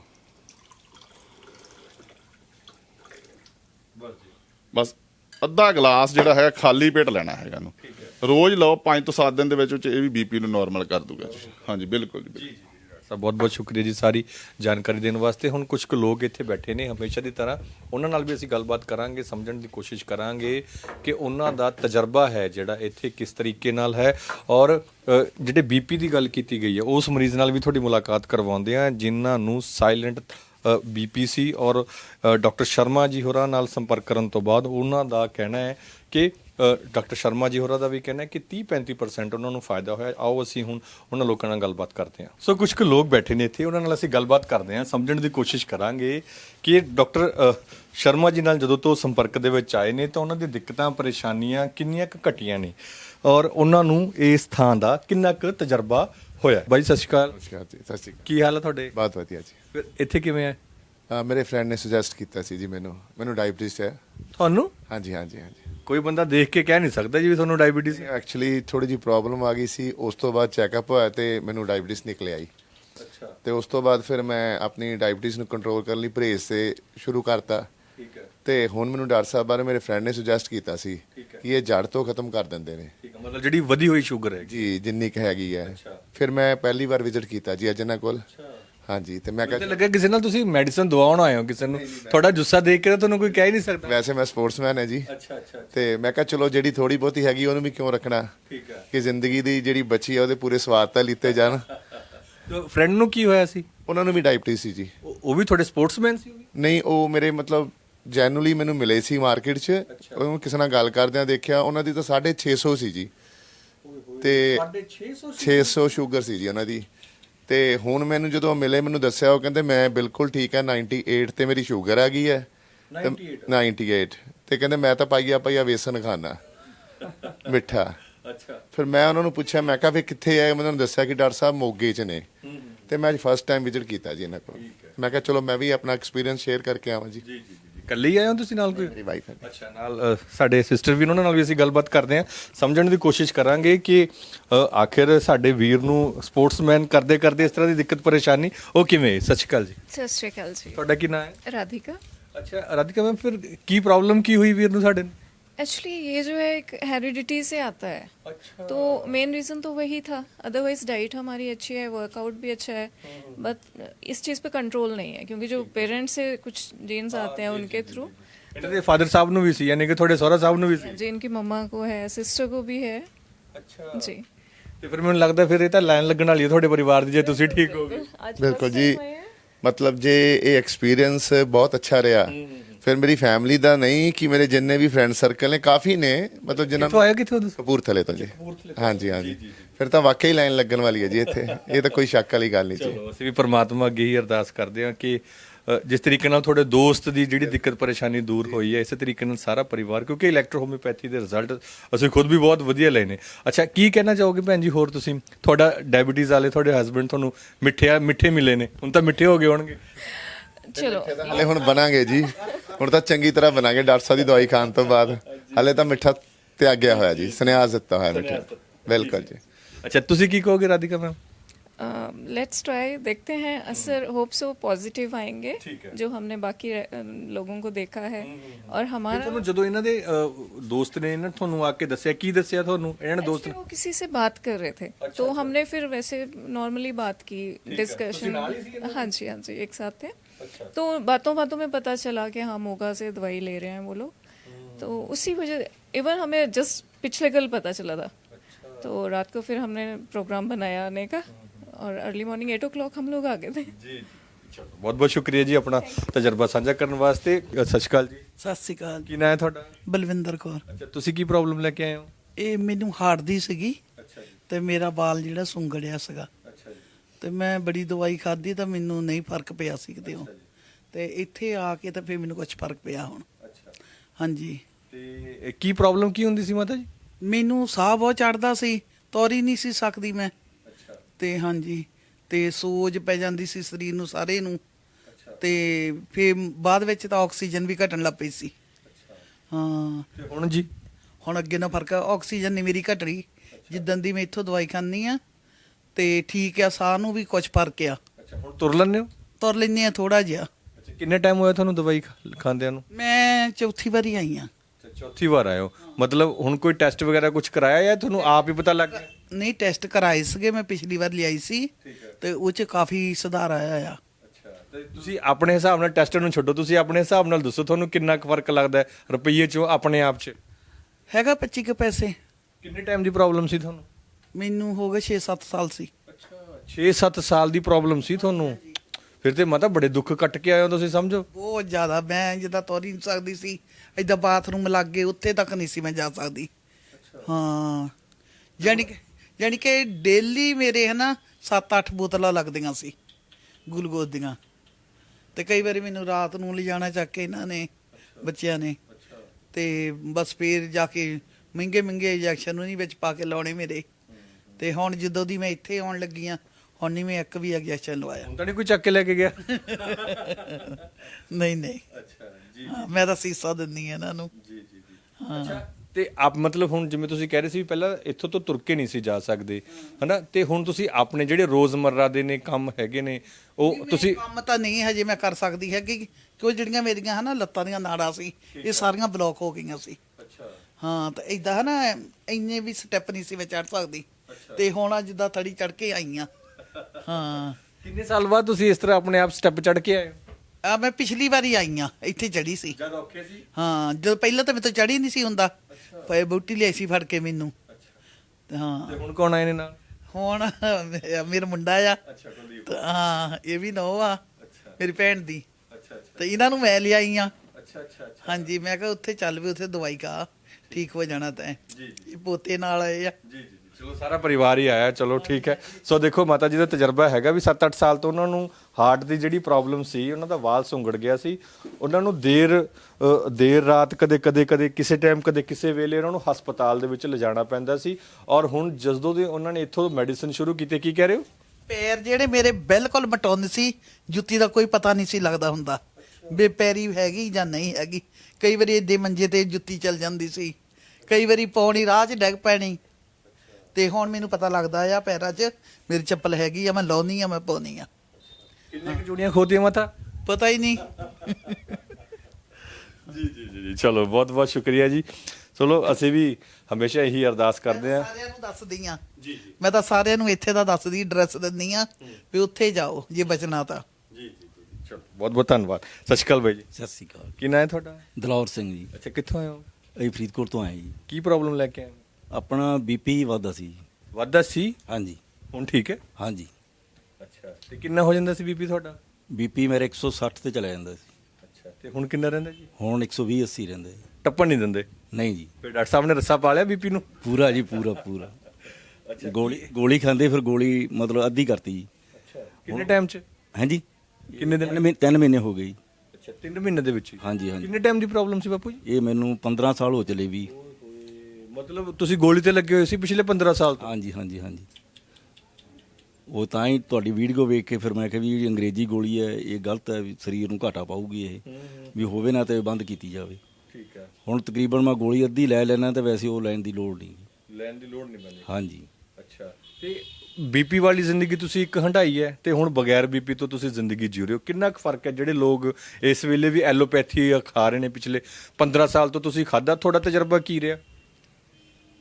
ਬਸ ਅੱਧਾ ਗਲਾਸ ਜਿਹੜਾ ਹੈ ਖਾਲੀ ਪੇਟ ਲੈਣਾ ਹੈਗਾ ਇਹਨੂੰ। ਰੋਜ਼ ਲਓ 5 ਤੋਂ 7 ਦਿਨ ਦੇ ਵਿੱਚ ਵਿੱਚ ਇਹ ਵੀ ਬੀਪੀ ਨੂੰ ਨਾਰਮਲ ਕਰ ਦੂਗਾ ਜੀ। ਹਾਂਜੀ ਬਿਲਕੁਲ ਜੀ ਬਿਲਕੁਲ। ਸਭ ਬਹੁਤ ਬਹੁਤ ਸ਼ੁਕਰੀਆ ਜੀ ਸਾਰੀ ਜਾਣਕਾਰੀ ਦੇਣ ਵਾਸਤੇ। ਹੁਣ ਕੁਝ ਕੁ ਲੋਕ ਇੱਥੇ ਬੈਠੇ ਨੇ ਹਮੇਸ਼ਾ ਦੀ ਤਰ੍ਹਾਂ। ਉਹਨਾਂ ਨਾਲ ਵੀ ਅਸੀਂ ਗੱਲਬਾਤ ਕਰਾਂਗੇ ਸਮਝਣ ਦੀ ਕੋਸ਼ਿਸ਼ ਕਰਾਂਗੇ ਕਿ ਉਹਨਾਂ ਦਾ ਤਜਰਬਾ ਹੈ ਜਿਹੜਾ ਇੱਥੇ ਕਿਸ ਤਰੀਕੇ ਨਾਲ ਹੈ। ਔਰ ਅ, ਜਿਹੜੇ ਬੀਪੀ ਦੀ ਗੱਲ ਕੀਤੀ ਗਈ ਹੈ ਉਸ ਮਰੀਜ਼ ਨਾਲ ਵੀ ਤੁਹਾਡੀ ਮੁਲਾਕਾਤ ਕਰਵਾਉਂਦੇ ਆ ਜਿਨ੍ਹਾਂ ਨੂੰ ਸਾਇਲੈਂਟ ਬੀਪੀਸੀ ਔਰ ਡਾਕਟਰ ਸ਼ਰਮਾ ਜੀ ਹੋਰਾਂ ਨਾਲ ਸੰਪਰਕ ਕਰਨ ਤੋਂ ਬਾਅਦ ਉਹਨਾਂ ਦਾ ਕਹਿਣਾ ਹੈ ਕਿ ਡਾਕਟਰ ਸ਼ਰਮਾ ਜੀ ਹੋਰਾਂ ਦਾ ਵੀ ਕਹਿਣਾ ਹੈ ਕਿ 30-35% ਉਹਨਾਂ ਨੂੰ ਫਾਇਦਾ ਹੋਇਆ। ਆਓ ਅਸੀਂ ਹੁਣ ਉਹਨਾਂ ਲੋਕਾਂ ਨਾਲ ਗੱਲਬਾਤ ਕਰਦੇ ਹਾਂ। ਸੋ ਕੁਝ ਕੁ ਲੋਕ ਬੈਠੇ ਨੇ ਇੱਥੇ, ਉਹਨਾਂ ਨਾਲ ਅਸੀਂ ਗੱਲਬਾਤ ਕਰਦੇ ਹਾਂ। ਸਮਝਣ ਦੀ ਕੋਸ਼ਿਸ਼ ਕਰਾਂਗੇ ਕਿ ਡਾਕਟਰ ਸ਼ਰਮਾ ਜੀ ਨਾਲ ਜਦੋਂ ਤੋਂ ਸੰਪਰਕ ਦੇ ਵਿੱਚ ਆਏ ਨੇ ਤਾਂ ਉਹਨਾਂ ਦੀ ਦਿੱਕਤਾਂ, ਪਰੇਸ਼ਾਨੀਆਂ ਕਿੰਨੀਆਂ ਕੁ ਘਟੀਆਂ ਨੇ? ਔਰ ਉਹਨਾਂ ਨੂੰ ਇਸ ਥਾਂ ਦਾ ਕਿੰਨਾ ਕੁ ਤਜਰਬਾ ਹੋਇਆ ਬਾਈ ਸਤਿ ਸ਼੍ਰੀ ਅਕਾਲ। ਨਮਸਕਾਰ ਜੀ ਸਤਿ ਸ਼੍ਰੀ ਅਕਾਲ। ਕੀ ਹਾਲ ਹੈ ਤੁਹਾਡੇ? ਬਹੁਤ ਵਧੀਆ ਜੀ। ਫਿਰ ਇੱਥੇ ਕਿਵੇਂ ਹੈ? ਅਹ ਮੇਰੇ ਫਰੈਂਡ ਨੇ ਸੁਜੈਸਟ ਕੀਤਾ ਸੀ ਜੀ ਮੈਨੂੰ। ਮੈਨੂੰ ਡਾਇਬੀਟਿਸ ਹੈ। ਤੁਹਾਨੂੰ? ਹਾਂਜੀ ਹਾਂਜੀ ਹਾਂਜੀ। ਕੋਈ ਬੰਦਾ ਦੇਖ ਕੇ ਕਹਿ ਨਹੀਂ ਸਕਦਾ ਜੀ ਵੀ ਤੁਹਾਨੂੰ ਡਾਇਬੀਟੀਜ਼ ਐਕਚੁਅਲੀ ਥੋੜੀ ਜੀ ਪ੍ਰੋਬਲਮ ਆ ਗਈ ਸੀ। ਉਸ ਤੋਂ ਬਾਅਦ ਚੈੱਕਅਪ ਹੋਇਆ ਤੇ ਮੈਨੂੰ ਡਾਇਬੀਟਿਸ ਨਿਕਲ ਆਈ ਅੱਛਾ। ਤੇ ਉਸ ਤੋਂ ਬਾਅਦ ਫਿਰ ਮੈਂ ਆਪਣੀ ਡਾਇਬੀਟਿਸ ਨੂੰ ਕੰਟਰੋਲ ਕਰਨ ਲਈ ਪਰਹੇਜ਼ ਤੇ ਸ਼ੁਰੂ ਕਰਤਾ। ਠੀਕ ਹੈ। ਤੇ ਹੁਣ ਮੈਨੂੰ ਡਾਕਟਰ ਸਾਹਿਬ ਬਾਰੇ ਮੇਰੇ ਫਰੈਂਡ ਨੇ ਸੁਜੈਸਟ ਕੀਤਾ ਸੀ ਹੈ। ਕਿ ਇਹ ਜੜ ਤੋਂ ਖਤਮ ਕਰ ਦਿੰਦੇ ਨੇ। ਠੀਕ ਹੈ ਮਤਲਬ ਜਿਹੜੀ ਵਧੀ ਹੋਈ ਸ਼ੂਗਰ ਹੈ ਜੀ ਜਿੰਨੀ ਕੁ ਹੈਗੀ ਹੈ। ਅੱਛਾ। ਫਿਰ ਮੈਂ ਪਹਿਲੀ ਵਾਰ ਵਿਜ਼ਿਟ ਕੀਤਾ ਜੀ ਅੱਜ ਇਹਨਾਂ ਕੋਲ। ਹਾਂਜੀ ਤੇ ਮੈਂ ਮੈਨੂੰ ਕਿਹਾ ਲੱਗਾ ਕਿਸੇ ਨਾਲ ਤੁਸੀਂ ਮੈਡੀਸਨ ਦਵਾਉਣ ਆਏ ਹੋ ਕਿਸੇ ਨੂੰ। ਤੁਹਾਡਾ ਜੁੱਸਾ ਦੇਖ ਕੇ ਤਾਂ ਤੁਹਾਨੂੰ ਕੋਈ ਕਹਿ ਹੀ ਨਹੀਂ ਸਕਦਾ। ਵੈਸੇ ਮੈਂ ਸਪੋਰਟਸਮੈਨ ਹੈ ਜੀ। ਅੱਛਾ ਅੱਛਾ ਤੇ ਮੈਂ ਕਿਹਾ ਚਲੋ ਜਿਹੜੀ ਥੋੜੀ ਬਹੁਤੀ ਹੈਗੀ ਉਹਨੂੰ ਵੀ ਕਿਉਂ ਰੱਖਣਾ? ਠੀਕ ਹੈ। ਕਿ ਜ਼ਿੰਦਗੀ ਦੀ ਜਿਹੜੀ ਬਚੀ ਆ ਉਹਦੇ ਪੂਰੇ ਸਵਾਦ ਤਾਂ ਲਿੱਤੇ ਜਾਣ। ਫਰੈਂਡ ਨੂੰ ਕੀ ਹੋਇਆ ਸੀ? ਉਹਨਾਂ ਨੂੰ ਵੀ ਡਾਇਬਟੀਜ਼ ਸੀ ਜੀ। ਉਹ ਵੀ ਤੁਹਾਡੇ ਸਪੋਰਟਸਮੈਨ ਸੀ ਨਹੀਂ ਉਹ ਮੇਰੇ ਮਤਲਬ ਜੈਨੂਅਲੀ ਮੈਨੂੰ ਮਿਲੇ ਸੀ ਮਾਰਕੀਟ 'ਚ। ਉਹਨੂੰ ਕਿਸੇ ਨਾਲ ਗੱਲ ਕਰਦਿਆਂ ਦੇਖਿਆ ਉਹਨਾਂ ਦੀ ਤਾਂ 650 ਸੀ ਜੀ। ਤੇ 650 600 ਸ਼ੂਗਰ ਸੀ ਜੀ ਉਹਨਾਂ ਦੀ। ਤੇ ਹੁਣ ਮੈਨੂੰ ਜਦੋਂ ਮਿਲੇ ਮੈਨੂੰ ਦੱਸਿਆ ਉਹ ਕਹਿੰਦੇ ਮੈਂ ਬਿਲਕੁਲ ਠੀਕ ਹੈ 98 ਤੇ ਮੇਰੀ ਸ਼ੂਗਰ ਆ ਗਈ ਹੈ। ਤੇ 98 ਤੇ ਕਹਿੰਦੇ ਮੈਂ ਤਾਂ ਪਾਈਆ ਪਾਈਆ ਵੇਸਨ ਖਾਣਾ ਮਿੱਠਾ। ਅੱਛਾ। ਫਿਰ ਮੈਂ ਉਹਨਾਂ ਨੂੰ ਪੁੱਛਿਆ ਮੈਂ ਕਿਹਾ ਵੀ ਕਿੱਥੇ ਆਏ? ਉਹਨਾਂ ਨੇ ਦੱਸਿਆ ਕਿ ਡਾਕਟਰ ਸਾਹਿਬ ਮੋਗੇ 'ਚ ਨੇ। ਤੇ ਮੈਂ ਅੱਜ ਫਸਟ ਟਾਈਮ ਵਿਜ਼ਿਟ ਕੀਤਾ ਜੀ ਇਹਨਾਂ ਕੋਲ। ਮੈਂ ਕਿਹਾ ਚਲੋ ਮੈਂ ਵੀ ਆਪਣਾ ਐਕਸਪੀਰੀਅੰਸ ਸ਼ੇਅਰ ਕਰਕੇ ਆਵਾਂ ਜੀ। ਜੀ ਜੀ। ਇਕੱਲੇ ਆਏ ਹੋ ਤੁਸੀਂ ਨਾਲ ਕੋਈ? ਮੇਰੀ ਵਾਈਫ ਹੈ ਅੱਛਾ ਨਾਲ ਸਾਡੇ ਸਿਸਟਰ ਵੀ ਉਹਨਾਂ ਨਾਲ ਵੀ ਅਸੀਂ ਗੱਲਬਾਤ ਕਰਦੇ ਹਾਂ। ਸਮਝਣ ਦੀ ਕੋਸ਼ਿਸ਼ ਕਰਾਂਗੇ ਕਿ ਆਖਿਰ ਸਾਡੇ ਵੀਰ ਨੂੰ ਸਪੋਰਟਸਮੈਨ ਕਰਦੇ ਕਰਦੇ ਇਸ ਤਰ੍ਹਾਂ ਦੀ ਦਿੱਕਤ ਪਰੇਸ਼ਾਨੀ ਉਹ ਕਿਵੇਂ? ਆਈ? ਸਤਿ ਸ਼੍ਰੀ ਅਕਾਲ ਜੀ। ਸਤਿ ਸ਼੍ਰੀ ਅਕਾਲ ਜੀ। ਤੁਹਾਡਾ ਕੀ ਨਾਮ ਹੈ? ਰਾਧਿਕਾ। ਅੱਛਾ ਰਾਧਿਕਾ ਮੈਮ ਫਿਰ ਕੀ ਪ੍ਰੋਬਲਮ ਕੀ ਹੋਈ ਵੀਰ ਨੂੰ ਸਾਡੇ ਨੂੰ एक्चुअली ये जो है एक हेरिडिटी से आता है अच्छा तो मेन रीजन तो वही था अदरवाइज डाइट हमारी अच्छी है वर्कआउट भी अच्छा है बट इस चीज़ पे कंट्रोल नहीं है क्योंकि जो पेरेंट्स से कुछ जीन्स आते हैं उनके थ्रू ਇਹਨਾਂ ਦੇ ਫਾਦਰ ਸਾਹਿਬ ਨੂੰ ਵੀ ਸੀ ਯਾਨੀ ਕਿ ਤੁਹਾਡੇ ਸਹੁਰਾ ਸਾਹਿਬ ਨੂੰ ਵੀ ਸੀ जी इनकी मम्मा को है सिस्टर को भी है ਅੱਛਾ जी ਤੇ ਫਿਰ ਮੈਨੂੰ ਲੱਗਦਾ ਫਿਰ ਇਹ ਤਾਂ ਲਾਈਨ ਲੱਗਣ ਵਾਲੀ ਹੈ ਤੁਹਾਡੇ ਪਰਿਵਾਰ ਦੀ ਜੇ ਤੁਸੀਂ ਠੀਕ ਹੋ ਗਏ आज ਬਿਲਕੁਲ first ਜੀ time आए हैं। ਮਤਲਬ ਜੇ ਇਹ ਫਿਰ ਮੇਰੀ ਫੈਮਿਲੀ ਦਾ ਨਹੀਂ ਕਿ ਮੇਰੇ ਜਿੰਨੇ ਵੀ ਫਰੈਂਡ ਸਰਕਲ ਨੇ ਕਾਫੀ ਨੇ ਮਤਲਬ ਜਿਨ੍ਹਾਂ ਕਿੱਥੋਂ ਆਇਆ ਕਿੱਥੋਂ ਤੁਸੀਂ ਕਪੂਰਥਲੇ ਤੋਂ ਜੀ। ਹਾਂਜੀ ਹਾਂਜੀ। ਫਿਰ ਤਾਂ ਵਾਕਈ ਲਾਈਨ ਲੱਗਣ ਵਾਲੀ ਹੈ ਜੀ ਇੱਥੇ। ਇਹ ਤਾਂ ਕੋਈ ਸ਼ੱਕ ਵਾਲੀ ਗੱਲ ਨਹੀਂ ਜੀ। ਚਲੋ ਅਸੀਂ ਵੀ ਪਰਮਾਤਮਾ ਅੱਗੇ ਹੀ ਅਰਦਾਸ ਕਰਦੇ ਹਾਂ ਕਿ ਅ, ਜਿਸ ਤਰੀਕੇ ਨਾਲ ਤੁਹਾਡੇ ਦੋਸਤ ਦੀ ਜਿਹੜੀ ਦਿੱਕਤ ਪਰੇਸ਼ਾਨੀ ਦੂਰ ਹੋਈ ਹੈ ਇਸੇ ਤਰੀਕੇ ਨਾਲ ਸਾਰਾ ਪਰਿਵਾਰ ਕਿਉਂਕਿ ਇਲੈਕਟ੍ਰੋ ਹੋਮਿਓਪੈਥੀ ਦੇ ਰਿਜ਼ਲਟ ਅਸੀਂ ਖੁਦ ਵੀ ਬਹੁਤ ਵਧੀਆ ਲਏ ਨੇ। ਅੱਛਾ ਕੀ ਕਹਿਣਾ ਚਾਹੋਗੇ ਭੈਣ ਜੀ ਹੋਰ ਤੁਸੀਂ? ਤੁਹਾਡਾ ਡਾਇਬੀਟੀਜ਼ ਵਾਲੇ ਤੁਹਾਡੇ ਹਸਬੰਡ ਤੁਹਾਨੂੰ ਮਿੱਠੇ ਮਿੱਠੇ ਮਿਲੇ ਨੇ। ਹੁਣ ਤਾਂ ਮਿੱਠੇ ਹੋ ਗਏ ਹੋਣਗੇ। चलो ਹਲੇ ਹੁਣ ਬਣਾਂਗੇ ਜੀ ਹੁਣ ਤਾਂ ਚੰਗੀ ਤਰ੍ਹਾਂ ਬਣਾਂਗੇ ਡਾਕਟਰ ਸਾਹਿਬ ਦੀ ਦਵਾਈ ਖਾਣ ਤੋਂ ਬਾਅਦ ਹਲੇ ਤਾਂ ਮਿੱਠਾ ਤਿਆਗਿਆ ਹੋਇਆ ਜੀ ਸੰਨਿਆਸ ਦਿੱਤਾ ਹੋਇਆ ਮਿੱਠਾ ਬਿਲਕੁਲ ਜੀ ਅੱਛਾ ਤੁਸੀਂ ਕੀ ਕਹੋਗੇ ਰਾਧਿਕਾ ਮੈਮ लेट्स ट्राई देखते हैं असर होप सो पॉजिटिव आएंगे जो हमने बाकी अ, लोगों को देखा है और हमारा ਤੁਹਾਨੂੰ ਜਦੋਂ ਇਹਨਾਂ ਦੇ ਅ, ਦੋਸਤ ਨੇ ਇਹਨਾਂ ਤੁਹਾਨੂੰ ਆ ਕੇ ਦੱਸਿਆ ਕੀ ਦੱਸਿਆ ਤੁਹਾਨੂੰ ਇਹਨਾਂ ਨੇ ਦੋਸਤ Actually, वो किसी से बात कर रहे थे तो हमने फिर वैसे नॉर्मली बात की डिस्कशन हाँ जी हाँ जी एक साथ थे तो बातों बातों में पता चला कि हाँ मोगा से दवाई ले रहे हैं वो लोग तो उसी वजह इवन हमें जस्ट पिछले कल पता चला था तो रात को फिर हमने प्रोग्राम बनाया आने का और अर्ली मॉर्निंग एट ओ हम लोग आ गए थे ਬਹੁਤ ਬਹੁਤ ਸ਼ੁਕਰੀਆ ਜੀ ਆਪਣਾ ਤਜਰਬਾ ਸਾਂਝਾ ਕਰਨ ਵਾਸਤੇ ਅ, ਸਤਿ ਸ਼੍ਰੀ ਅਕਾਲ ਜੀ ਸਤਿ ਸ੍ਰੀ ਅਕਾਲ ਕੀ ਨਾਂ ਹੈ ਤੁਹਾਡਾ ਬਲਵਿੰਦਰ ਕੌਰ ਅੱਛਾ ਤੁਸੀਂ ਕੀ ਪ੍ਰੋਬਲਮ ਲੈ ਕੇ ਆਏ ਹੋ ਇਹ ਮੈਨੂੰ ਹਾਰਟ ਦੀ ਸੀਗੀ ਤੇ ਮੇਰਾ ਬਾਲ ਜਿਹੜਾ ਸੁੰਗੜਿਆ ਸੀਗਾ ਤੇ ਮੈਂ ਬੜੀ ਦਵਾਈ ਖਾਧੀ ਤਾਂ ਮੈਨੂੰ ਨਹੀਂ ਫ਼ਰਕ ਪਿਆ ਸੀ ਕਿਤੇ ਉਹ। ਤੇ ਇੱਥੇ ਆ ਕੇ ਤਾਂ ਫਿਰ ਮੈਨੂੰ ਕੁਝ ਫ਼ਰਕ ਪਿਆ ਹੁਣ। ਹਾਂਜੀ। ਤੇ ਇਹ ਕੀ ਪ੍ਰੋਬਲਮ ਕੀ ਹੁੰਦੀ ਸੀ ਮਾਤਾ ਜੀ? ਮੈਨੂੰ ਸਾਹ ਬਹੁਤ ਚੜਦਾ ਸੀ ਤੋਰੀ ਨਹੀਂ ਸੀ ਸਕਦੀ ਮੈਂ। ਤੇ ਹਾਂਜੀ ਤੇ ਸੋਜ ਪੈ ਜਾਂਦੀ ਸੀ ਸਰੀਰ ਨੂੰ ਸਾਰੇ ਨੂੰ। ਤੇ ਫਿਰ ਬਾਅਦ ਵਿੱਚ ਤਾਂ ਆਕਸੀਜਨ ਵੀ ਘਟਣ ਲੱਗ ਪਈ ਸੀ। ਹਾਂ। ਤੇ ਹੁਣ ਜੀ? ਹੁਣ ਅੱਗੇ ਨਾ ਫ਼ਰਕ ਆ ਆਕਸੀਜਨ ਨਹੀਂ ਮੇਰੀ ਘਟ ਰਹੀ ਜਿੱਦਣ ਦੀ ਮੈਂ ਇੱਥੋਂ ਦਵਾਈ ਖਾਂਦੀ ਆ ਤੇ ਠੀਕ ਆ ਸਾਹ ਨੂੰ ਵੀ ਕੁਝ ਫ਼ਰਕ ਆ। ਅੱਛਾ ਹੁਣ ਤੁਰ ਲੈਂਦੇ ਹੋ? ਤੁਰ ਲੈਂਦੇ ਆ ਥੋੜਾ ਜਿਹਾ। ਅੱਛਾ ਕਿੰਨੇ ਟਾਈਮ ਹੋਇਆ ਤੁਹਾਨੂੰ ਦਵਾਈ ਖਾ- ਖਾਂਦਿਆਂ ਨੂੰ? ਮੈਂ ਚੌਥੀ ਵਾਰੀ ਆਈ ਆ। ਅੱਛਾ ਚੌਥੀ ਵਾਰ ਆਏ ਹੋ। ਮਤਲਬ ਹੁਣ ਕੋਈ ਟੈਸਟ ਵਗੈਰਾ ਕੁਝ ਕਰਾਇਆ ਜਾਂ ਤੁਹਾਨੂੰ ਆਪ ਹੀ ਪਤਾ ਲੱਗ ਗਿਆ? ਨਹੀਂ ਟੈਸਟ ਕਰਾਏ ਸੀਗੇ ਮੈਂ ਪਿਛਲੀ ਵਾਰ ਲਿਆਈ ਸੀ ਤੇ ਉਹ ਚ ਕਾਫੀ ਸੁਧਾਰ ਆਇਆ ਆ। ਅੱਛਾ ਤੇ ਤੁਸੀਂ ਆਪਣੇ ਹਿਸਾਬ ਨਾਲ ਟੈਸਟ ਨੂੰ ਛੱਡੋ। ਤੁਸੀਂ ਆਪਣੇ ਹਿਸਾਬ ਨਾਲ ਦੱਸੋ ਤੁਹਾਨੂੰ ਕਿੰਨਾ ਕੁ ਫ਼ਰਕ ਲੱਗਦਾ ਹੈ ਰੁਪਈਏ ਚੋਂ ਆਪਣੇ ਆਪ 'ਚ? ਹੈਗਾ 25 ਕੁ ਪੈਸੇ। ਕਿੰਨੇ ਟਾਈਮ ਦੀ ਪ੍ਰੋਬਲਮ ਸੀ ਤੁਹਾਨੂੰ? ਮੈਨੂੰ ਹੋ ਗਏ 6-7 ਸਾਲ ਸੀ। ਅੱਛਾ 6-7 ਸਾਲ ਦੀ ਪ੍ਰੋਬਲਮ ਸੀ ਤੁਹਾਨੂੰ? ਫਿਰ ਤੇ ਮਾਤਾ ਬੜੇ ਦੁੱਖ ਕੱਟ ਕੇ ਆਏ ਹੋ ਤੁਸੀਂ ਸਮਝੋ? ਬਹੁਤ ਜ਼ਿਆਦਾ ਮੈਂ ਜਿੱਦਾਂ ਤੋਰੀ ਨਹੀਂ ਸਕਦੀ ਸੀ। ਏਦਾਂ ਬਾਥਰੂਮ ਲੱਗੇ ਉੱਥੇ ਤੱਕ ਨਹੀਂ ਸੀ ਮੈਂ ਜਾ ਸਕਦੀ। ਹਾਂ। ਯਾਨੀ ਕਿ ਯਾਨੀ ਕਿ ਡੇਲੀ ਮੇਰੇ ਹਨਾ 7-8 ਬੋਤਲਾਂ ਲੱਗਦੀਆਂ ਸੀ ਗਲੂਕੋਜ਼ ਦੀਆਂ। ਤੇ ਕਈ ਵਾਰੀ ਮੈਨੂੰ ਰਾਤ ਨੂੰ ਲਿਜਾਣਾ ਚੱਕ ਕੇ ਇਹਨਾਂ ਨੇ ਬੱਚਿਆਂ ਨੇ। ਤੇ ਬਸ ਫੇਰ ਜਾ ਕੇ ਮਹਿੰਗੇ ਮਹਿੰਗੇ ਇੰਜੈਕਸ਼ਨ ਨੂੰ ਨਹੀਂ ਵਿੱਚ ਪਾ ਕੇ ਲਾਉਣੇ ਮੇਰੇ। ਤੇ ਹੁਣ ਜਦੋਂ ਦੀ ਮੈਂ ਇੱਥੇ ਆਉਣ ਲੱਗੀ ਆ ਹੁਣ ਨਹੀਂ ਮੈਂ ਇੱਕ ਵੀ ਇੰਜੈਕਸ਼ਨ ਲਵਾਇਆ। ਹੁਣ ਤਾਂ ਨਹੀਂ ਕੋਈ ਚੱਕ ਕੇ ਲੈ ਕੇ ਗਿਆ? ਨਹੀਂ ਨਹੀਂ। ਅੱਛਾ ਜੀ ਮੈਂ ਤਾਂ ਸੀਸਾ ਦਿੰਦੀ ਆ ਇਹਨਾਂ ਨੂੰ। ਅੱਛਾ ਤੇ ਆਪ ਮਤਲਬ ਹੁਣ ਜਿਵੇਂ ਤੁਸੀਂ ਕਹਿ ਰਹੇ ਸੀ ਵੀ ਪਹਿਲਾਂ ਇੱਥੋਂ ਤੋਂ ਤੁਰ ਕੇ ਨਹੀਂ ਸੀ ਜਾ ਸਕਦੇ ਹਨਾ? ਤੇ ਹੁਣ ਤੁਸੀਂ ਆਪਣੇ ਜਿਹੜੇ ਰੋਜ਼ਮਰਰਾ ਦੇ ਨੇ ਕੰਮ ਹੈਗੇ ਨੇ ਉਹ ਤੁਸੀਂ ਕੰਮ ਤਾਂ ਨਹੀਂ ਹਜੇ ਮੈਂ ਕਰ ਸਕਦੀ ਹੈਗੀ ਕਿਉਂ ਜਿਹੜੀਆਂ ਮੇਰੀਆਂ ਹਨਾ ਲੱਤਾਂ ਦੀਆਂ ਨਾੜਾਂ ਸੀ ਇਹ ਸਾਰੀਆਂ ਬਲੌਕ ਹੋ ਗਈਆਂ ਸੀ। ਅੱਛਾ। ਹਾਂ ਤਾਂ ਇਦਾਂ ਹਨਾ ਇੰਨੇ ਵੀ ਸਟੈਪ ਨਹੀਂ ਸੀ ਮੈਂ ਚੜ ਸਕਦੀ। ਤੇ ਹੁਣ ਆ ਜਿੱਦਾਂ ਥੜੀ ਚੜ ਕੇ ਆਈਆਂ। ਹਾਂ। ਕਿੰਨੇ ਸਾਲ ਬਾਅਦ ਤੁਸੀਂ ਇਸ ਤਰ੍ਹਾਂ ਆਪਣੇ ਆਪ ਸਟੈਪ ਚੜ ਕੇ ਆਏ ਹੋ? ਆ ਮੈਂ ਪਿਛਲੀ ਵਾਰੀ ਆਈ ਆ ਇੱਥੇ ਚੜੀ ਸੀ। ਜਦ ਔਖੇ ਸੀ? ਹਾਂ ਜਦੋਂ ਪਹਿਲਾਂ ਤਾਂ ਤੋਂ ਚੜੀ ਨਹੀਂ ਸੀ ਹੁੰਦਾ। ਪਏ ਬੂਟੀ ਲਿਆਈ ਸੀ ਫੜ ਕੇ ਮੈਨੂੰ। ਤੇ ਹਾਂ। ਤੇ ਹੁਣ ਕੌਣ ਆਏ ਨੇ ਨਾਲ? ਹੁਣ ਮੇਰਾ ਮੁੰਡਾ ਆ। ਅੱਛਾ ਕੁਲਦੀਪ। ਤੇ ਹਾਂ ਇਹ ਵੀ ਨੋ ਆ ਮੇਰੀ ਭੈਣ ਦੀ। ਅੱਛਾ ਅੱਛਾ। ਤੇ ਇਹਨਾਂ ਨੂੰ ਮੈਂ ਲਿਆਈ ਆ ਅੱਛਾ ਅੱਛਾ। ਹਾਂਜੀ ਮੈਂ ਕਿਹਾ ਉੱਥੇ ਚੱਲ ਵੀ ਉੱਥੇ ਦਵਾਈ ਖਾ। ਠੀਕ ਹੋ ਜਾਣਾ ਤੈਂ। ਜੀ ਪੋਤੇ ਨਾਲ ਆਏ ਆ। ਜੀ ਜੀ। ਚਲੋ ਸਾਰਾ ਪਰਿਵਾਰ ਹੀ ਆਇਆ ਚਲੋ ਠੀਕ ਹੈ। ਸੋ ਦੇਖੋ ਮਾਤਾ ਜੀ ਦਾ ਤਜਰਬਾ ਹੈਗਾ ਵੀ 7-8 ਸਾਲ ਤੋਂ ਉਹਨਾਂ ਨੂੰ ਹਾਰਟ ਦੀ ਜਿਹੜੀ ਪ੍ਰੋਬਲਮ ਸੀ ਉਹਨਾਂ ਦਾ ਵਾਲ ਸੁੰਗੜ ਗਿਆ ਸੀ। ਉਹਨਾਂ ਨੂੰ ਦੇਰ ਅ, ਦੇਰ ਰਾਤ ਕਦੇ ਕਦੇ ਕਦੇ ਕਿਸੇ ਟਾਈਮ ਕਦੇ ਕਿਸੇ ਵੇਲੇ ਉਹਨਾਂ ਨੂੰ ਹਸਪਤਾਲ ਦੇ ਵਿੱਚ ਲਿਜਾਣਾ ਪੈਂਦਾ ਸੀ। ਔਰ ਹੁਣ ਜਦੋਂ ਦੇ ਉਹਨਾਂ ਨੇ ਇੱਥੋਂ ਮੈਡੀਸਿਨ ਸ਼ੁਰੂ ਕੀਤੇ ਕੀ ਕਹਿ ਰਹੇ ਹੋ? ਪੈਰ ਜਿਹੜੇ ਮੇਰੇ ਬਿਲਕੁਲ ਮਟੌਂਦ ਸੀ ਜੁੱਤੀ ਦਾ ਕੋਈ ਪਤਾ ਨਹੀਂ ਸੀ ਲੱਗਦਾ ਹੁੰਦਾ। ਵੀ ਪੈਰੀ ਹੈਗੀ ਜਾਂ ਨਹੀਂ ਹੈਗੀ। ਕਈ ਵਾਰੀ ਏਦੇ ਮੰਜੇ ਤੇ ਜੁੱਤੀ ਚੱਲ ਜਾਂਦੀ ਸੀ। ਕਈ ਵਾਰੀ ਪੌਣੀ ਰਾਹ 'ਚ ਡਿੱਗ ਪੈਣੀ। ਤੇ ਹੁਣ ਮੈਨੂੰ ਪਤਾ ਲੱਗਦਾ ਆ ਪੈਰਾਂ 'ਚ ਮੇਰੀ ਚੱਪਲ ਹੈਗੀ ਆ ਮੈਂ ਲਾਉਣੀ ਆ ਮੈਂ ਪਾਉਣੀ ਆ। ਕਿੰਨੇ ਕੁ ਜੁੜੀਆਂ ਖੋਦੀਆਂ ਮਾਤਾ? ਪਤਾ ਹੀ ਨਹੀਂ। ਜੀ ਜੀ ਜੀ ਚਲੋ ਬਹੁਤ ਬਹੁਤ ਸ਼ੁਕਰੀਆ ਜੀ। ਚਲੋ ਅਸੀਂ ਵੀ ਹਮੇਸ਼ਾ ਇਹੀ ਅਰਦਾਸ ਕਰਦੇ ਹਾਂ ਸਾਰਿਆਂ ਨੂੰ ਦੱਸਦੀ ਆ। ਜੀ ਜੀ। ਮੈਂ ਤਾਂ ਸਾਰਿਆਂ ਨੂੰ ਇੱਥੇ ਦਾ ਦੱਸਦੀ ਐਡਰੈਸ ਦਿੰਦੀ ਆ ਵੀ ਉੱਥੇ ਜਾਓ ਜੇ ਬਚਣਾ ਤਾਂ। ਜੀ ਜੀ ਜੀ ਚਲੋ ਬਹੁਤ ਬਹੁਤ ਧੰਨਵਾਦ। ਸਤਿ ਸ਼੍ਰੀ ਅਕਾਲ ਬਾਈ ਜੀ। ਸਤਿ ਸ੍ਰੀ ਅਕਾਲ। ਕੀ ਨਾਂ ਹੈ ਤੁਹਾਡਾ? ਦਲੌਰ ਸਿੰਘ ਜੀ। ਅੱਛਾ ਕਿੱਥੋਂ ਆਏ ਹੋ? ਅਸੀਂ ਫਰੀਦਕੋਟ ਤੋਂ ਆਏ ਜੀ। ਕੀ ਪ੍ਰੋਬਲਮ ਲੈ ਕੇ ਆਏ ਹੋ? ਆਪਣਾ ਬੀਪੀ ਵੱਧਦਾ ਸੀ। ਵਾਧਾ ਸੀ? ਹਾਂਜੀ। ਹੁਣ ਠੀਕ ਹੈ? ਹਾਂਜੀ। ਅੱਛਾ ਤੇ ਕਿੰਨਾ ਹੋ ਜਾਂਦਾ ਸੀ ਬੀਪੀ ਤੁਹਾਡਾ? ਬੀਪੀ ਮੇਰੇ 160 ਤੇ ਚਲਾ ਜਾਂਦਾ ਸੀ। ਅੱਛਾ ਤੇ ਹੁਣ ਕਿੰਨਾ ਰਹਿੰਦਾ ਜੀ? ਹੁਣ 120 80 ਰਹਿੰਦਾ ਜੀ। ਟੱਪਣ ਨਹੀਂ ਦਿੰਦੇ? ਨਹੀਂ ਜੀ। ਫਿਰ ਡਾਕਟਰ ਸਾਹਿਬ ਨੇ ਰੱਸਾ ਪਾ ਲਿਆ ਬੀਪੀ ਨੂੰ? ਪੂਰਾ ਜੀ ਪੂਰਾ ਪੂਰਾ। ਗੋਲੀ ਗੋਲੀ ਖਾਂਦੇ ਫਿਰ ਗੋਲੀ ਮਤਲਬ ਅੱਧੀ ਕਰਤੀ ਜੀ। ਕਿੰਨੇ ਟਾਈਮ 'ਚ? ਹਾਂਜੀ। ਕਿੰਨੇ ਦਿਨ? ਤਿੰਨ ਮਹੀ- ਤਿੰਨ ਮਹੀਨੇ ਹੋ ਗਏ ਜੀ। ਅੱਛਾ 3 ਮਹੀਨੇ ਦੇ ਵਿੱਚ। ਹਾਂਜੀ ਹਾਂਜੀ। ਕਿੰਨੇ ਟਾਈਮ ਦੀ ਪ੍ਰੋਬਲਮ ਸੀ ਬਾਪੂ ਜੀ? ਇਹ ਮੈਨੂੰ 15 ਸਾਲ ਹੋ ਚਲੇ ਵੀ। ਮਤਲਬ ਤੁਸੀਂ ਗੋਲੀ ਤੇ ਲੱਗੇ ਹੋਏ ਸੀ ਪਿਛਲੇ 15 ਸਾਲ ਤੋਂ? ਹਾਂਜੀ ਹਾਂਜੀ ਹਾਂਜੀ। ਉਹ ਤਾਂ ਹੀ ਤੁਹਾਡੀ ਵੀਡੀਓ ਵੇਖ ਕੇ ਫਿਰ ਮੈਂ ਕਿਹਾ ਵੀ ਜਿਹੜੀ ਅੰਗਰੇਜ਼ੀ ਗੋਲੀ ਹੈ ਇਹ ਗਲਤ ਹੈ ਵੀ ਸਰੀਰ ਨੂੰ ਘਾਟਾ ਪਾਊਗੀ ਇਹ ਵੀ ਹੋਵੇ ਨਾ ਤੇ ਬੰਦ ਕੀਤੀ ਜਾਵੇ। ਠੀਕ ਹੈ। ਹੁਣ ਤਕਰੀਬਨ ਮੈਂ ਗੋਲੀ ਅੱਧੀ ਲੈ ਲੈਣਾ ਤੇ ਵੈਸੇ ਉਹ ਲੈਣ ਦੀ ਲੋੜ ਨਹੀਂ। ਲੈਣ ਦੀ ਲੋੜ ਨਹੀਂ ਪੈਂਦੀ। ਹਾਂਜੀ। ਅੱਛਾ। ਤੇ ਬੀਪੀ ਵਾਲੀ ਜ਼ਿੰਦਗੀ ਤੁਸੀਂ ਇੱਕ ਹੰਡਾਈ ਹੈ ਤੇ ਹੁਣ ਬਗੈਰ ਬੀਪੀ ਤੋਂ ਤੁਸੀਂ ਜ਼ਿੰਦਗੀ ਜੀ ਰਹੇ ਹੋ। ਕਿੰਨਾ ਕੁ ਫ਼ਰਕ ਹੈ ਜਿਹੜੇ ਲੋਕ ਇਸ ਵੇਲੇ ਵੀ ਐਲੋਪੈਥੀ ਖਾ ਰਹੇ ਨੇ ਪਿਛਲੇ 15 ਸਾਲ ਤੋਂ ਤੁਸੀਂ ਖਾਦਾ ਤੁਹਾਡਾ ਤਜਰਬਾ ਕੀ ਰਿਹਾ?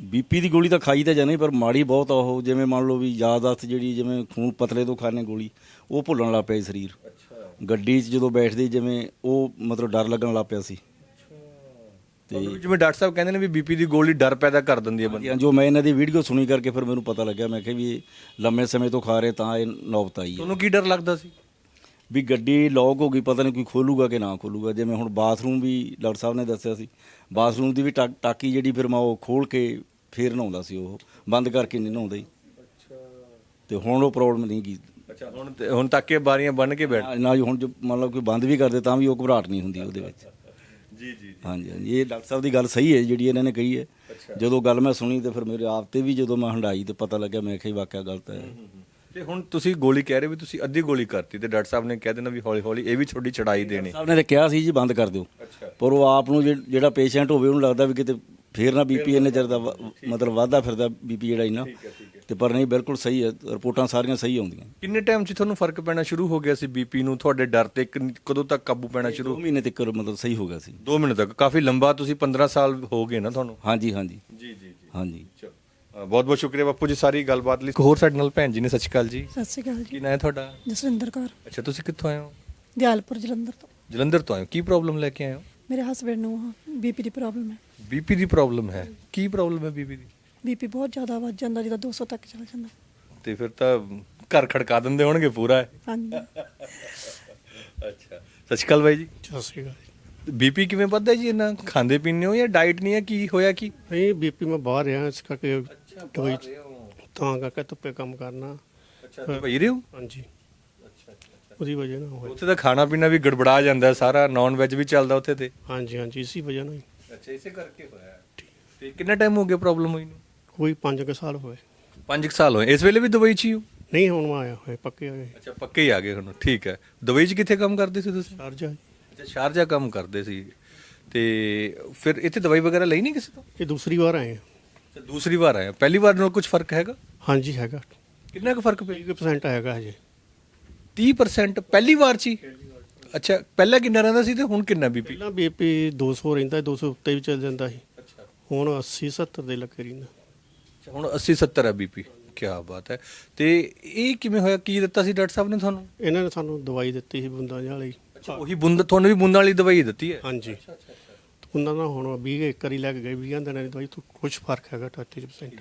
ਬੀਪੀ ਦੀ ਗੋਲੀ ਤਾਂ ਖਾਈ ਤਾਂ ਜਾਣੀ ਪਰ ਮਾੜੀ ਬਹੁਤ ਆ ਉਹ ਜਿਵੇਂ ਮੰਨ ਲਓ ਵੀ ਯਾਦਾਸ਼ਤ ਜਿਹੜੀ ਜਿਵੇਂ ਖੂਨ ਪਤਲੇ ਤੋਂ ਖਾਣੇ ਗੋਲੀ ਉਹ ਭੁੱਲਣ ਲੱਗ ਪਿਆ ਸਰੀਰ। ਗੱਡੀ 'ਚ ਜਦੋਂ ਬੈਠਦੇ ਜਿਵੇਂ ਉਹ ਮਤਲਬ ਡਰ ਲੱਗਣ ਲੱਗ ਪਿਆ ਸੀ। ਤੇ ਜਿਵੇਂ ਡਾਕਟਰ ਸਾਹਿਬ ਕਹਿੰਦੇ ਨੇ ਵੀ ਬੀਪੀ ਦੀ ਗੋਲੀ ਡਰ ਪੈਦਾ ਕਰ ਦਿੰਦੀ ਹੈ ਬੰਦੇ ਜਾਂ ਜੋ ਮੈਂ ਇਹਨਾਂ ਦੀ ਵੀਡੀਓ ਸੁਣੀ ਕਰਕੇ ਫਿਰ ਮੈਨੂੰ ਪਤਾ ਲੱਗਿਆ ਮੈਂ ਕਿਹਾ ਵੀ ਇਹ ਲੰਮੇ ਸਮੇਂ ਤੋਂ ਖਾ ਰਹੇ ਤਾਂ ਇਹ ਨੌਬਤ ਆਈ ਹੈ। ਤੁਹਾਨੂੰ ਕੀ ਡਰ ਲੱਗਦਾ ਸੀ? ਵੀ ਗੱਡੀ ਲੌਕ ਹੋ ਗਈ ਪਤਾ ਨਹੀਂ ਕੋਈ ਖੋਲੂਗਾ ਕਿ ਨਾ ਖੋਲੂਗਾ। ਜਿਵੇਂ ਹੁਣ ਬਾਥਰੂਮ ਵੀ ਡਾਕਟਰ ਸਾਹਿਬ ਨੇ ਦੱਸਿਆ ਸੀ। ਬਾਥਰੂਮ ਦੀ ਵੀ ਟਾਕੀ ਜਿਹੜੀ ਫਿਰ ਮੈਂ ਉਹ ਖੋਲ ਕੇ ਫੇਰ ਨਹਾਉਂਦਾ ਸੀ ਉਹ। ਬੰਦ ਕਰਕੇ ਨਹੀਂ ਨਹਾਉਂਦਾ ਜੀ। ਤੇ ਹੁਣ ਉਹ ਪ੍ਰੋਬਲਮ ਨਹੀਂ ਕੀ। ਅੱਛਾ ਹੁਣ ਤੱਕ ਇਹ ਬਾਰੀਆਂ ਬੰਨ ਕੇ ਬੈਠ ਨਾ ਜੀ ਹੁਣ ਜੋ ਮੰਨ ਲਓ ਕੋਈ ਬੰਦ ਵੀ ਕਰਦੇ ਤਾਂ ਵੀ ਉਹ ਘਬਰਾਹਟ ਨਹੀਂ ਹੁੰਦੀ ਉਹਦੇ ਵਿੱਚ। ਜੀ ਜੀ ਹਾਂਜੀ ਹਾਂਜੀ। ਇਹ ਡਾਕਟਰ ਸਾਹਿਬ ਦੀ ਗੱਲ ਸਹੀ ਹੈ ਜਿਹੜੀ ਇਹਨਾਂ ਨੇ ਕਹੀ ਹੈ। ਜਦੋਂ ਗੱਲ ਮੈਂ ਸੁਣੀ ਤੇ ਫਿਰ ਮੇਰੇ ਆਪ ਤੇ ਵੀ ਜਦੋਂ ਮੈਂ ਹੰਡਾਈ ਤੇ ਪਤਾ ਲੱਗਿਆ ਮੈਂ ਕਿਹਾ ਵਾਕਿਆ ਗਲਤ ਹੈ। ਤੇ ਹੁਣ ਤੁਸੀਂ ਗੋਲੀ ਕਹਿ ਰਹੇ ਵੀ ਤੁਸੀਂ ਅੱਧੀ ਗੋਲੀ ਕਰਤੀ ਤੇ ਡਾਕਟਰ ਸਾਹਿਬ ਨੇ ਕਹਿ ਦੇਣਾ ਵੀ ਹੌਲੀ ਹੌਲੀ ਇਹ ਵੀ ਛੋਟੀ ਚੜਾਈ ਦੇਣੀ। ਸਾਹਿਬ ਨੇ ਤਾਂ ਕਿਹਾ ਸੀ ਜੀ ਬੰਦ ਕਰ ਦਿਓ। ਪਰ ਉਹ ਆਪ ਨੂੰ ਜਿਹ- ਜਿਹੜਾ ਪੇਸ਼ੈਂਟ ਹੋਵੇ ਉਹਨੂੰ ਲੱਗਦਾ ਵੀ ਕਿਤੇ ਫੇਰ ਨਾ ਬੀਪੀ ਇੰਨੇ ਚਿਰ ਦਾ ਵ- ਮਤਲਬ ਵਾਧਾ ਫਿਰਦਾ ਬੀਪੀ ਜਿਹੜਾ ਇੰਨਾ। ਤੇ ਪਰ ਨਹੀਂ ਬਿਲਕੁਲ ਸਹੀ ਹੈ ਰਿਪੋਰਟਾਂ ਸਾਰੀਆਂ ਸਹੀ ਆਉਂਦੀਆਂ। ਕਿੰਨੇ ਟਾਈਮ 'ਚ ਤੁਹਾਨੂੰ ਫ਼ਰਕ ਪੈਣਾ ਸ਼ੁਰੂ ਹੋ ਗਿਆ ਸੀ ਬੀਪੀ ਨੂੰ? ਤੁਹਾਡੇ ਡਰ ਤੇ ਕਿੰਨ- ਕਦੋਂ ਤੱਕ ਕਾਬੂ ਪੈਣਾ ਸ਼ੁਰੂ? ਮਹੀਨੇ ਤੱਕ ਮਤਲਬ ਸਹੀ ਹੋ ਗਿਆ ਸੀ। 2 ਮਹੀਨੇ ਤੱਕ ਕਾਫੀ ਲੰਬਾ ਤੁਸੀਂ 15 ਸਾਲ ਹੋ ਗਏ ਨਾ ਤੁਹਾਨੂੰ? ਹਾਂਜੀ ਹਾਂਜੀ। ਜੀ ਜੀ ਜੀ। ਹਾਂਜੀ। ਬਹੁਤ ਬਹੁਤ ਸ਼ੁਕਰੀਆ ਬਾਪੂ ਜੀ ਸਾਰੀ ਗੱਲਬਾਤ ਲਈ। ਇੱਕ ਹੋਰ ਸਾਡੇ ਨਾਲ ਭੈਣ ਜੀ ਨੇ ਸਤਿ ਸ਼੍ਰੀ ਅਕਾਲ ਜੀ। ਸਤਿ ਸ਼੍ਰੀ ਅਕਾਲ ਕੀ ਜੀ ਨਾਂ ਹੈ ਤੁਹਾਡਾ? ਜਸਵਿੰਦਰ ਕੌਰ। ਅੱਛਾ ਤੁਸੀਂ ਕਿੱਥੋਂ ਆਏ ਹੋ? ਦਿਆਲਪੁਰ ਜਲੰਧਰ ਤੋਂ। ਜਲੰਧਰ ਤੋਂ ਆਏ ਹੋ। ਕੀ ਪ੍ਰੋਬਲਮ ਲੈ ਕੇ ਆਏ ਹੋ? ਮੇਰੇ ਹਸਬੰਡ ਨੂੰ ਬੀਪੀ ਦੀ ਪ੍ਰੋਬਲਮ ਹੈ। ਬੀਪੀ ਦੀ ਪ੍ਰੋਬਲਮ ਹੈ। ਕੀ ਪ੍ਰੋਬਲਮ ਹੈ ਬੀਪੀ ਦੀ? ਬੀਪੀ ਬਹੁਤ ਜ਼ਿਆਦਾ ਵੱਧ ਜਾਂਦਾ ਜਿਹਦਾ 200 ਤੱਕ ਚਲਾ ਜਾਂਦਾ। ਤੇ ਫਿਰ ਤਾਂ ਘਰ ਖੜਕਾ ਦਿੰਦੇ ਹੋਣਗੇ ਪੂਰਾ। ਹਾਂਜੀ। ਅੱਛਾ। ਸਤਿ ਸ਼੍ਰੀ ਅਕਾਲ ਬਾਈ ਜੀ। ਸਤਿ ਸ਼੍ਰੀ ਅਕਾਲ ਜੀ। ਬੀਪੀ ਕਿਵੇਂ ਵੱਧਦਾ ਜੀ ਇਹਨਾਂ ਖਾਂਦੇ ਪੀਂਦੇ ਹੋ ਜਾਂ ਡਾਈਟ ਨਹੀਂ ਹੈ? ਕੀ ਹੋਇਆ ਕੀ? ਨਹੀਂ ਬੀਪੀ ਮੈਂ ਬਾਹਰ ਰਿਹਾ ਇਸ ਕਰਕੇ ਦਵਾਈ ਤਾਂ ਕਰਕੇ ਧੁੱਪੇ ਕੰਮ ਕਰਨਾ। ਅੱਛਾ ਭਾਈ ਰਹੇ ਹੋ? ਹਾਂਜੀ। ਉਹਦੀ ਵਜ੍ਹਾ ਨਾਲ ਹੋਇਆ। ਉੱਥੇ ਤਾਂ ਖਾਣਾ ਪੀਣਾ ਵੀ ਗੜਬੜਾ ਜਾਂਦਾ ਹੈ ਸਾਰਾ ਨਾਨ ਵੈਜ ਵੀ ਚੱਲਦਾ ਉੱਥੇ ਤੇ। ਹਾਂਜੀ ਹਾਂਜੀ ਇਸੇ ਵਜ੍ਹਾ ਨਾਲ ਹੀ। ਅੱਛਾ ਇਸੇ ਕਰਕੇ ਹੋਇਆ। ਤੇ ਕਿੰਨਾ ਟਾਈਮ ਹੋ ਗਿਆ ਪ੍ਰੋਬਲਮ ਹੋਈ ਨੂੰ? ਕੋਈ 5 ਕੁ ਸਾਲ ਹੋਏ। 5 ਸਾਲ ਹੋਏ। ਇਸ ਵੇਲੇ ਵੀ ਦੁਬਈ 'ਚ ਹੀ ਹੋ? ਨਹੀਂ ਹੁਣ ਮੈਂ ਆਇਆ ਹੋਇਆ ਪੱਕੇ ਆਏ ਅੱਛਾ ਪੱਕੇ ਹੀ ਆ ਗਏ ਹੁਣ ਠੀਕ ਹੈ। ਦੁਬਈ 'ਚ ਕਿੱਥੇ ਕੰਮ ਕਰਦੇ ਸੀ ਤੁਸੀਂ? ਸ਼ਾਰਜਾ। ਅੱਛਾ ਸ਼ਾਰਜਾ ਕੰਮ ਕਰਦੇ ਸੀ। ਤੇ ਫਿਰ ਇੱਥੇ ਦਵਾਈ ਵਗੈਰਾ ਲਈ ਨਹੀਂ ਕਿਸੇ ਤੋਂ? ਇਹ ਦੂਸਰੀ ਵਾਰ ਆਏ ਹਾਂ। ਅੱਛਾ ਦੂਸਰੀ ਵਾਰ ਆਏ ਹੋ। ਪਹਿਲੀ ਵਾਰ ਨਾਲ ਕੁਝ ਫ਼ਰਕ ਹੈਗਾ? ਹਾਂਜੀ ਹੈਗਾ। ਕਿੰਨਾ ਕੁ ਫ਼ਰਕ ਪਿਆ? 30% ਹੈਗਾ ਹਜੇ। 30% ਪਹਿਲੀ ਵਾਰ 'ਚ ਹੀ ਅੱਛਾ ਪਹਿਲਾਂ ਕਿੰਨਾ ਰਹਿੰਦਾ ਸੀ ਤੇ ਹੁਣ ਕਿੰਨਾ ਬੀਪੀ? ਪਹਿਲਾਂ ਬੀਪੀ 200 ਰਹਿੰਦਾ 200 ਉੱਤੇ ਵੀ ਚੱਲ ਜਾਂਦਾ ਸੀ। ਹੁਣ 80 70 ਦੇ ਲੱਗੇ ਰਹਿੰਦਾ। ਹੁਣ 80 70 ਹੈ ਬੀਪੀ। ਕੀ ਬਾਤ ਹੈ। ਤੇ ਇਹ ਕਿਵੇਂ ਹੋਇਆ? ਕੀ ਦਿੱਤਾ ਸੀ ਡਾਕਟਰ ਸਾਹਿਬ ਨੇ ਤੁਹਾਨੂੰ? ਇਹਨਾਂ ਨੇ ਸਾਨੂੰ ਦਵਾਈ ਦਿੱਤੀ ਸੀ ਬੁੰਦਾਂ ਜਿਹੀ ਵਾਲੀ। ਅੱਛਾ ਉਹੀ ਬੁੰਦ ਤੁਹਾਨੂੰ ਵੀ ਬੁੰਦਾਂ ਵਾਲੀ ਦਵਾਈ ਦਿੱਤੀ ਹੈ? ਹਾਂਜੀ। ਉਹਨਾਂ ਦਾ ਹੁਣ 20 ਇੱਕ ਵਾਰੀ ਲੈ ਕੇ ਗਏ 20 ਦਿਨਾਂ ਦੀ ਦਵਾਈ ਤੋਂ ਕੁਝ ਫ਼ਰਕ ਹੈਗਾ 30%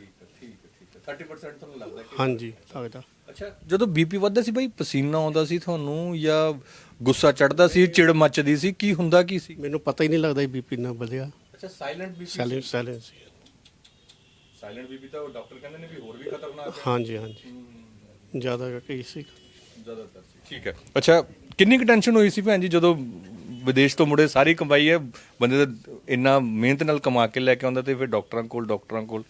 30% ਤੁਹਾਨੂੰ ਲੱਗਦਾ ਹਾਂਜੀ ਲੱਗਦਾ। ਅੱਛਾ ਜਦੋਂ ਬੀਪੀ ਵੱਧਦਾ ਸੀ ਬਾਈ ਪਸੀਨਾ ਆਉਂਦਾ ਸੀ ਤੁਹਾਨੂੰ ਜਾਂ ਗੁੱਸਾ ਚੜਦਾ ਸੀ ਚਿੜ ਮੱਚਦੀ ਸੀ ਕੀ ਹੁੰਦਾ ਕੀ ਸੀ? ਮੈਨੂੰ ਪਤਾ ਹੀ ਨਹੀਂ ਲੱਗਦਾ ਬੀਪੀ ਨਾ ਵਧਿਆ। ਅੱਛਾ ਸਾਇਲੈਂਟ ਬੀਪੀ ਸਾਇਲੈਂਟ ਸਾਇਲੈਂਟ ਸੀ। ਸਾਇਲੈਂਟ ਬੀਪੀ ਤਾਂ ਡਾਕਟਰ ਕਹਿੰਦੇ ਨੇ ਵੀ ਹੋਰ ਵੀ ਖਤਰਨਾਕ ਹਾਂਜੀ ਹਾਂਜੀ। ਜ਼ਿਆਦਾ ਕਰਕੇ ਇਸੇ ਜ਼ਿਆਦਾਤਰ ਸੀ। ਠੀਕ ਹੈ। ਅੱਛਾ ਕਿੰਨੀ ਕੁ ਟੈਨਸ਼ਨ ਹੋਈ ਸੀ ਭੈਣ ਜੀ ਜਦੋਂ ਵਿਦੇਸ਼ ਤੋਂ ਮੁੜੇ ਸਾਰੀ ਕਮਾਈ ਹੈ ਬੰਦੇ ਦਾ ਇੰਨਾ ਮਿਹਨਤ ਨਾਲ ਕਮਾ ਕੇ ਲੈ ਕੇ ਆਉਂਦਾ ਤੇ ਫਿਰ ਡਾਕਟਰਾਂ ਕੋਲ ਡਾਕਟਰਾਂ ਕੋਲ।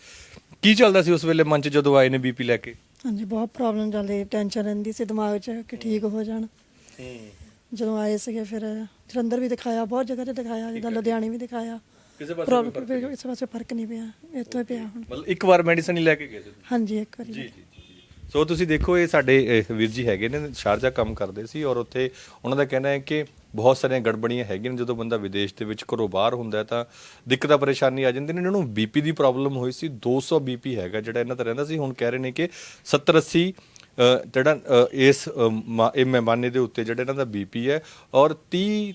ਕੀ ਚੱਲਦਾ ਸੀ ਉਸ ਵੇਲੇ ਮਨ 'ਚ ਜਦੋਂ ਆਏ ਨੇ ਬੀਪੀ ਲੈ ਕੇ? ਹਾਂਜੀ ਬਹੁਤ ਪ੍ਰੋਬਲਮ ਚੱਲਦੀ ਟੈਨਸ਼ਨ ਰਹਿੰਦੀ ਸੀ ਦਿਮਾਗ 'ਚ ਕਿ ਠੀਕ ਹੋ ਜਾਣ। ਜਦੋਂ ਆਏ ਸੀਗੇ ਫਿਰ ਜਲੰਧਰ ਵੀ ਦਿਖਾਇਆ ਬਹੁਤ ਜਗ੍ਹਾ ਤੇ ਦਿਖਾਇਆ ਜਿੱਦਾਂ ਲੁਧਿਆਣੇ ਵੀ ਦਿਖਾਇਆ। ਕਿਸੇ ਪਾਸੇ ਪ੍ਰੋਬਲਮ ਇਸ ਪਾਸੇ ਫ਼ਰਕ ਨਹੀਂ ਪਿਆ ਇੱਥੋਂ ਹੀ ਪਿਆ ਹੁਣ। ਮਤਲਬ ਇੱਕ ਵਾਰ ਮੈਡੀਸਨ ਹੀ ਲੈ ਕੇ ਗਏ ਸੀ ਹਾਂਜੀ ਇੱਕ ਵਾਰੀ ਸੋ ਤੁਸੀਂ ਦੇਖੋ ਇਹ ਸਾਡੇ ਅਹ, ਵੀਰ ਜੀ ਹੈਗੇ ਨੇ ਸ਼ਾਰਜਾ ਕੰਮ ਕਰਦੇ ਸੀ ਔਰ ਉੱਥੇ ਉਹਨਾਂ ਦਾ ਕਹਿਣਾ ਹੈ ਕਿ ਬਹੁਤ ਸਾਰੀਆਂ ਗੜਬੜੀਆਂ ਹੈਗੀਆਂ ਨੇ। ਜਦੋਂ ਬੰਦਾ ਵਿਦੇਸ਼ ਦੇ ਵਿੱਚ ਘਰੋਂ ਬਾਹਰ ਹੁੰਦਾ ਹੈ ਤਾਂ ਦਿੱਕਤਾਂ ਪਰੇਸ਼ਾਨੀ ਆ ਜਾਂਦੀ ਨੇ। ਇਹਨਾਂ ਨੂੰ ਬੀਪੀ ਦੀ ਪ੍ਰੋਬਲਮ ਹੋਈ ਸੀ 200 ਬੀਪੀ ਹੈਗਾ ਜਿਹੜਾ ਇਹਨਾਂ ਦਾ ਰਹਿੰਦਾ ਸੀ। ਹੁਣ ਕਹਿ ਰਹੇ ਨੇ ਕਿ 70 80 ਅਹ, ਜਿਹੜਾ ਅਹ, ਇਸ ਅਹ, ਮਾ- ਇਹ ਮਹਿਮਾਨੇ ਦੇ ਉੱਤੇ ਜਿਹੜਾ ਇਹਨਾਂ ਦਾ ਬੀਪੀ ਹੈ ਔਰ 30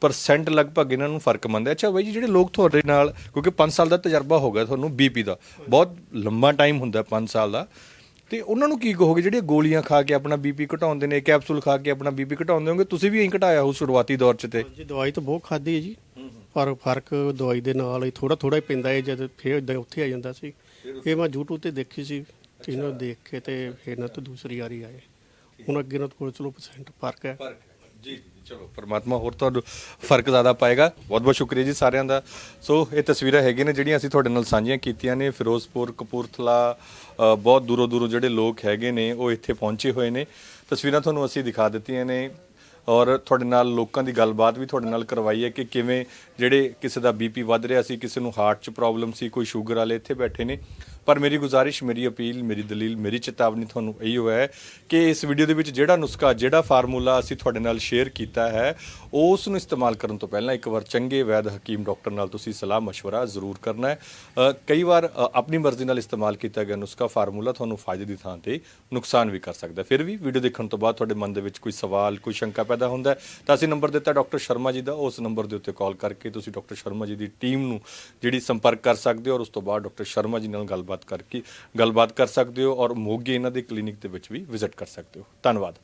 ਪਰਸੈਂਟ ਲਗਭਗ ਇਹਨਾਂ ਨੂੰ ਫ਼ਰਕ ਮੰਨਦਾ ਅੱਛਾ ਬਾਈ ਜੀ ਜਿਹੜੇ ਲੋਕ ਤੁਹਾਡੇ ਨਾਲ ਕਿਉਂਕਿ 5 ਸਾਲ ਦਾ ਤਜਰਬਾ ਹੋ ਗਿਆ ਤੁਹਾਨੂੰ ਬੀਪੀ ਦਾ। ਬਹੁਤ ਲੰਮਾ ਟਾਈਮ ਹੁੰਦਾ 5 ਸਾਲ ਦਾ। ਤੇ ਉਹਨਾਂ ਨੂੰ ਕੀ ਕਹੋਗੇ? ਜਿਹੜੇ ਗੋਲੀਆਂ ਖਾ ਕੇ ਆਪਣਾ ਬੀਪੀ ਘਟਾਉਂਦੇ ਨੇ ਕੈਪਸੂਲ ਖਾ ਕੇ ਆਪਣਾ ਬੀਪੀ ਘਟਾਉਂਦੇ ਹੋਗੇ ਤੁਸੀਂ ਵੀ ਐਂ ਘਟਾਇਆ ਹੋ ਸ਼ੁਰੂਆਤੀ ਦੌਰ 'ਚ ਤੇ? ਜੀ ਦਵਾਈ ਤਾਂ ਬਹੁਤ ਖਾਧੀ ਹੈ ਜੀ। ਪਰ ਫ਼ਰਕ ਦਵਾਈ ਦੇ ਨਾਲ ਹੀ ਥੋੜਾ ਥੋੜਾ ਹੀ ਪੈਂਦਾ ਹੈ ਜਦ ਫੇਰ ਇਦਾਂ ਉੱਥੇ ਆ ਜਾਂਦਾ ਸੀ। ਇਹ ਮੈਂ YouTube ਤੇ ਦੇਖੀ ਸੀ ਇਹਨਾਂ ਦੇਖ ਕੇ ਤੇ ਫੇਰ ਨਾ ਤਾਂ ਦੂਸਰੀ ਵਾਰੀ ਆਏ। ਹੁਣ ਅੱਗੇ ਨਾਲ ਥੋੜਾ ਚਲੋ ਪਰਸੈਂਟ ਫ਼ਰਕ ਹੈ। ਜੀ ਜੀ ਚਲੋ ਪਰਮਾਤਮਾ ਹੋਰ ਤੁਹਾਨੂੰ ਫ਼ਰਕ ਜ਼ਿਆਦਾ ਪਾਏਗਾ। ਬਹੁਤ ਬਹੁਤ ਸ਼ੁਕਰੀਆ ਜੀ ਸਾਰਿਆਂ ਦਾ। ਸੋ ਇਹ ਤਸਵੀਰਾਂ ਹੈਗੀਆਂ ਨੇ ਜਿਹੜੀਆਂ ਅਸੀਂ ਤੁਹਾਡੇ ਨਾਲ ਸਾਂਝੀਆਂ ਕੀਤੀਆਂ ਨੇ ਫਿਰੋਜ਼ਪੁਰ ਕਪੂਰਥਲਾ ਅ, ਬਹੁਤ ਦੂਰੋਂ ਦੂਰੋਂ ਜਿਹੜੇ ਲੋਕ ਹੈਗੇ ਨੇ ਉਹ ਇੱਥੇ ਪਹੁੰਚੇ ਹੋਏ ਨੇ। ਤਸਵੀਰਾਂ ਤੁਹਾਨੂੰ ਅਸੀਂ ਦਿਖਾ ਦਿੱਤੀਆਂ ਨੇ ਔਰ ਤੁਹਾਡੇ ਨਾਲ ਲੋਕਾਂ ਦੀ ਗੱਲਬਾਤ ਵੀ ਤੁਹਾਡੇ ਨਾਲ ਕਰਵਾਈ ਹੈ ਕਿ ਕਿਵੇਂ ਜਿਹੜੇ ਕਿਸੇ ਦਾ ਬੀਪੀ ਵੱਧ ਰਿਹਾ ਸੀ ਕਿਸੇ ਨੂੰ ਹਾਰਟ 'ਚ ਪ੍ਰੋਬਲਮ ਸੀ ਕੋਈ ਸ਼ੂਗਰ ਵਾਲੇ ਇੱਥੇ ਬੈਠੇ ਨੇ। ਪਰ ਮੇਰੀ ਗੁਜ਼ਾਰਿਸ਼ ਮੇਰੀ ਅਪੀਲ ਮੇਰੀ ਦਲੀਲ ਮੇਰੀ ਚੇਤਾਵਨੀ ਤੁਹਾਨੂੰ ਇਹੀ ਹੋਇਆ ਹੈ ਕਿ ਇਸ ਵੀਡੀਓ ਦੇ ਵਿੱਚ ਜਿਹੜਾ ਨੁਸਖਾ ਜਿਹੜਾ ਫਾਰਮੂਲਾ ਅਸੀਂ ਤੁਹਾਡੇ ਨਾਲ ਸ਼ੇਅਰ ਕੀਤਾ ਹੈ ਉਸ ਨੂੰ ਇਸਤੇਮਾਲ ਕਰਨ ਤੋਂ ਪਹਿਲਾਂ ਇੱਕ ਵਾਰ ਚੰਗੇ ਵੈਦ ਹਕੀਮ ਡਾਕਟਰ ਨਾਲ ਤੁਸੀਂ ਸਲਾਹ مشورہ ਜ਼ਰੂਰ ਕਰਨਾ ਹੈ ਅ, ਕਈ ਵਾਰ ਅ, ਆਪਣੀ ਮਰਜ਼ੀ ਨਾਲ ਇਸਤੇਮਾਲ ਕੀਤਾ ਗਿਆ ਨੁਸਖਾ ਫਾਰਮੂਲਾ ਤੁਹਾਨੂੰ ਫਾਇਦੇ ਦੀ ਥਾਂ ਤੇ ਨੁਕਸਾਨ ਵੀ ਕਰ ਸਕਦਾ ਹੈ। ਫਿਰ ਵੀ ਵੀਡੀਓ ਦੇਖਣ ਤੋਂ ਬਾਅਦ ਤੁਹਾਡੇ ਮਨ ਦੇ ਵਿੱਚ ਕੋਈ ਸਵਾਲ ਕੋਈ ਸ਼ੰਕਾ ਪੈਦਾ ਹੁੰਦਾ ਹੈ ਤਾਂ ਅਸੀਂ ਨੰਬਰ ਦਿੱਤਾ ਡਾਕਟਰ ਸ਼ਰਮਾ ਜੀ ਦਾ ਉਸ ਨੰਬਰ ਦੇ ਉੱਤੇ ਕਾਲ ਕਰਕੇ ਤੁਸੀਂ ਡਾਕਟਰ ਸ਼ਰਮਾ ਜੀ ਦੀ ਟੀਮ ਨੂੰ ਜਿਹੜੀ ਸੰਪਰਕ ਕਰ ਸਕਦੇ ਹੋ ਔਰ ਉਸ ਤੋਂ ਬਾਅਦ ਡਾਕਟਰ ਸ਼ਰਮਾ ਜੀ ਨਾਲ ਗੱਲਬਾਤ ਕਰਕੇ ਗੱਲਬਾਤ ਕਰ ਸਕਦੇ ਹੋ ਔਰ ਮੋਗੇ ਇਹਨਾਂ ਦੇ ਕਲੀਨਿਕ ਦੇ ਵਿੱਚ ਵੀ ਵਿਜ਼ਿਟ ਕਰ ਸਕਦੇ ਹੋ। ਧੰਨਵਾਦ।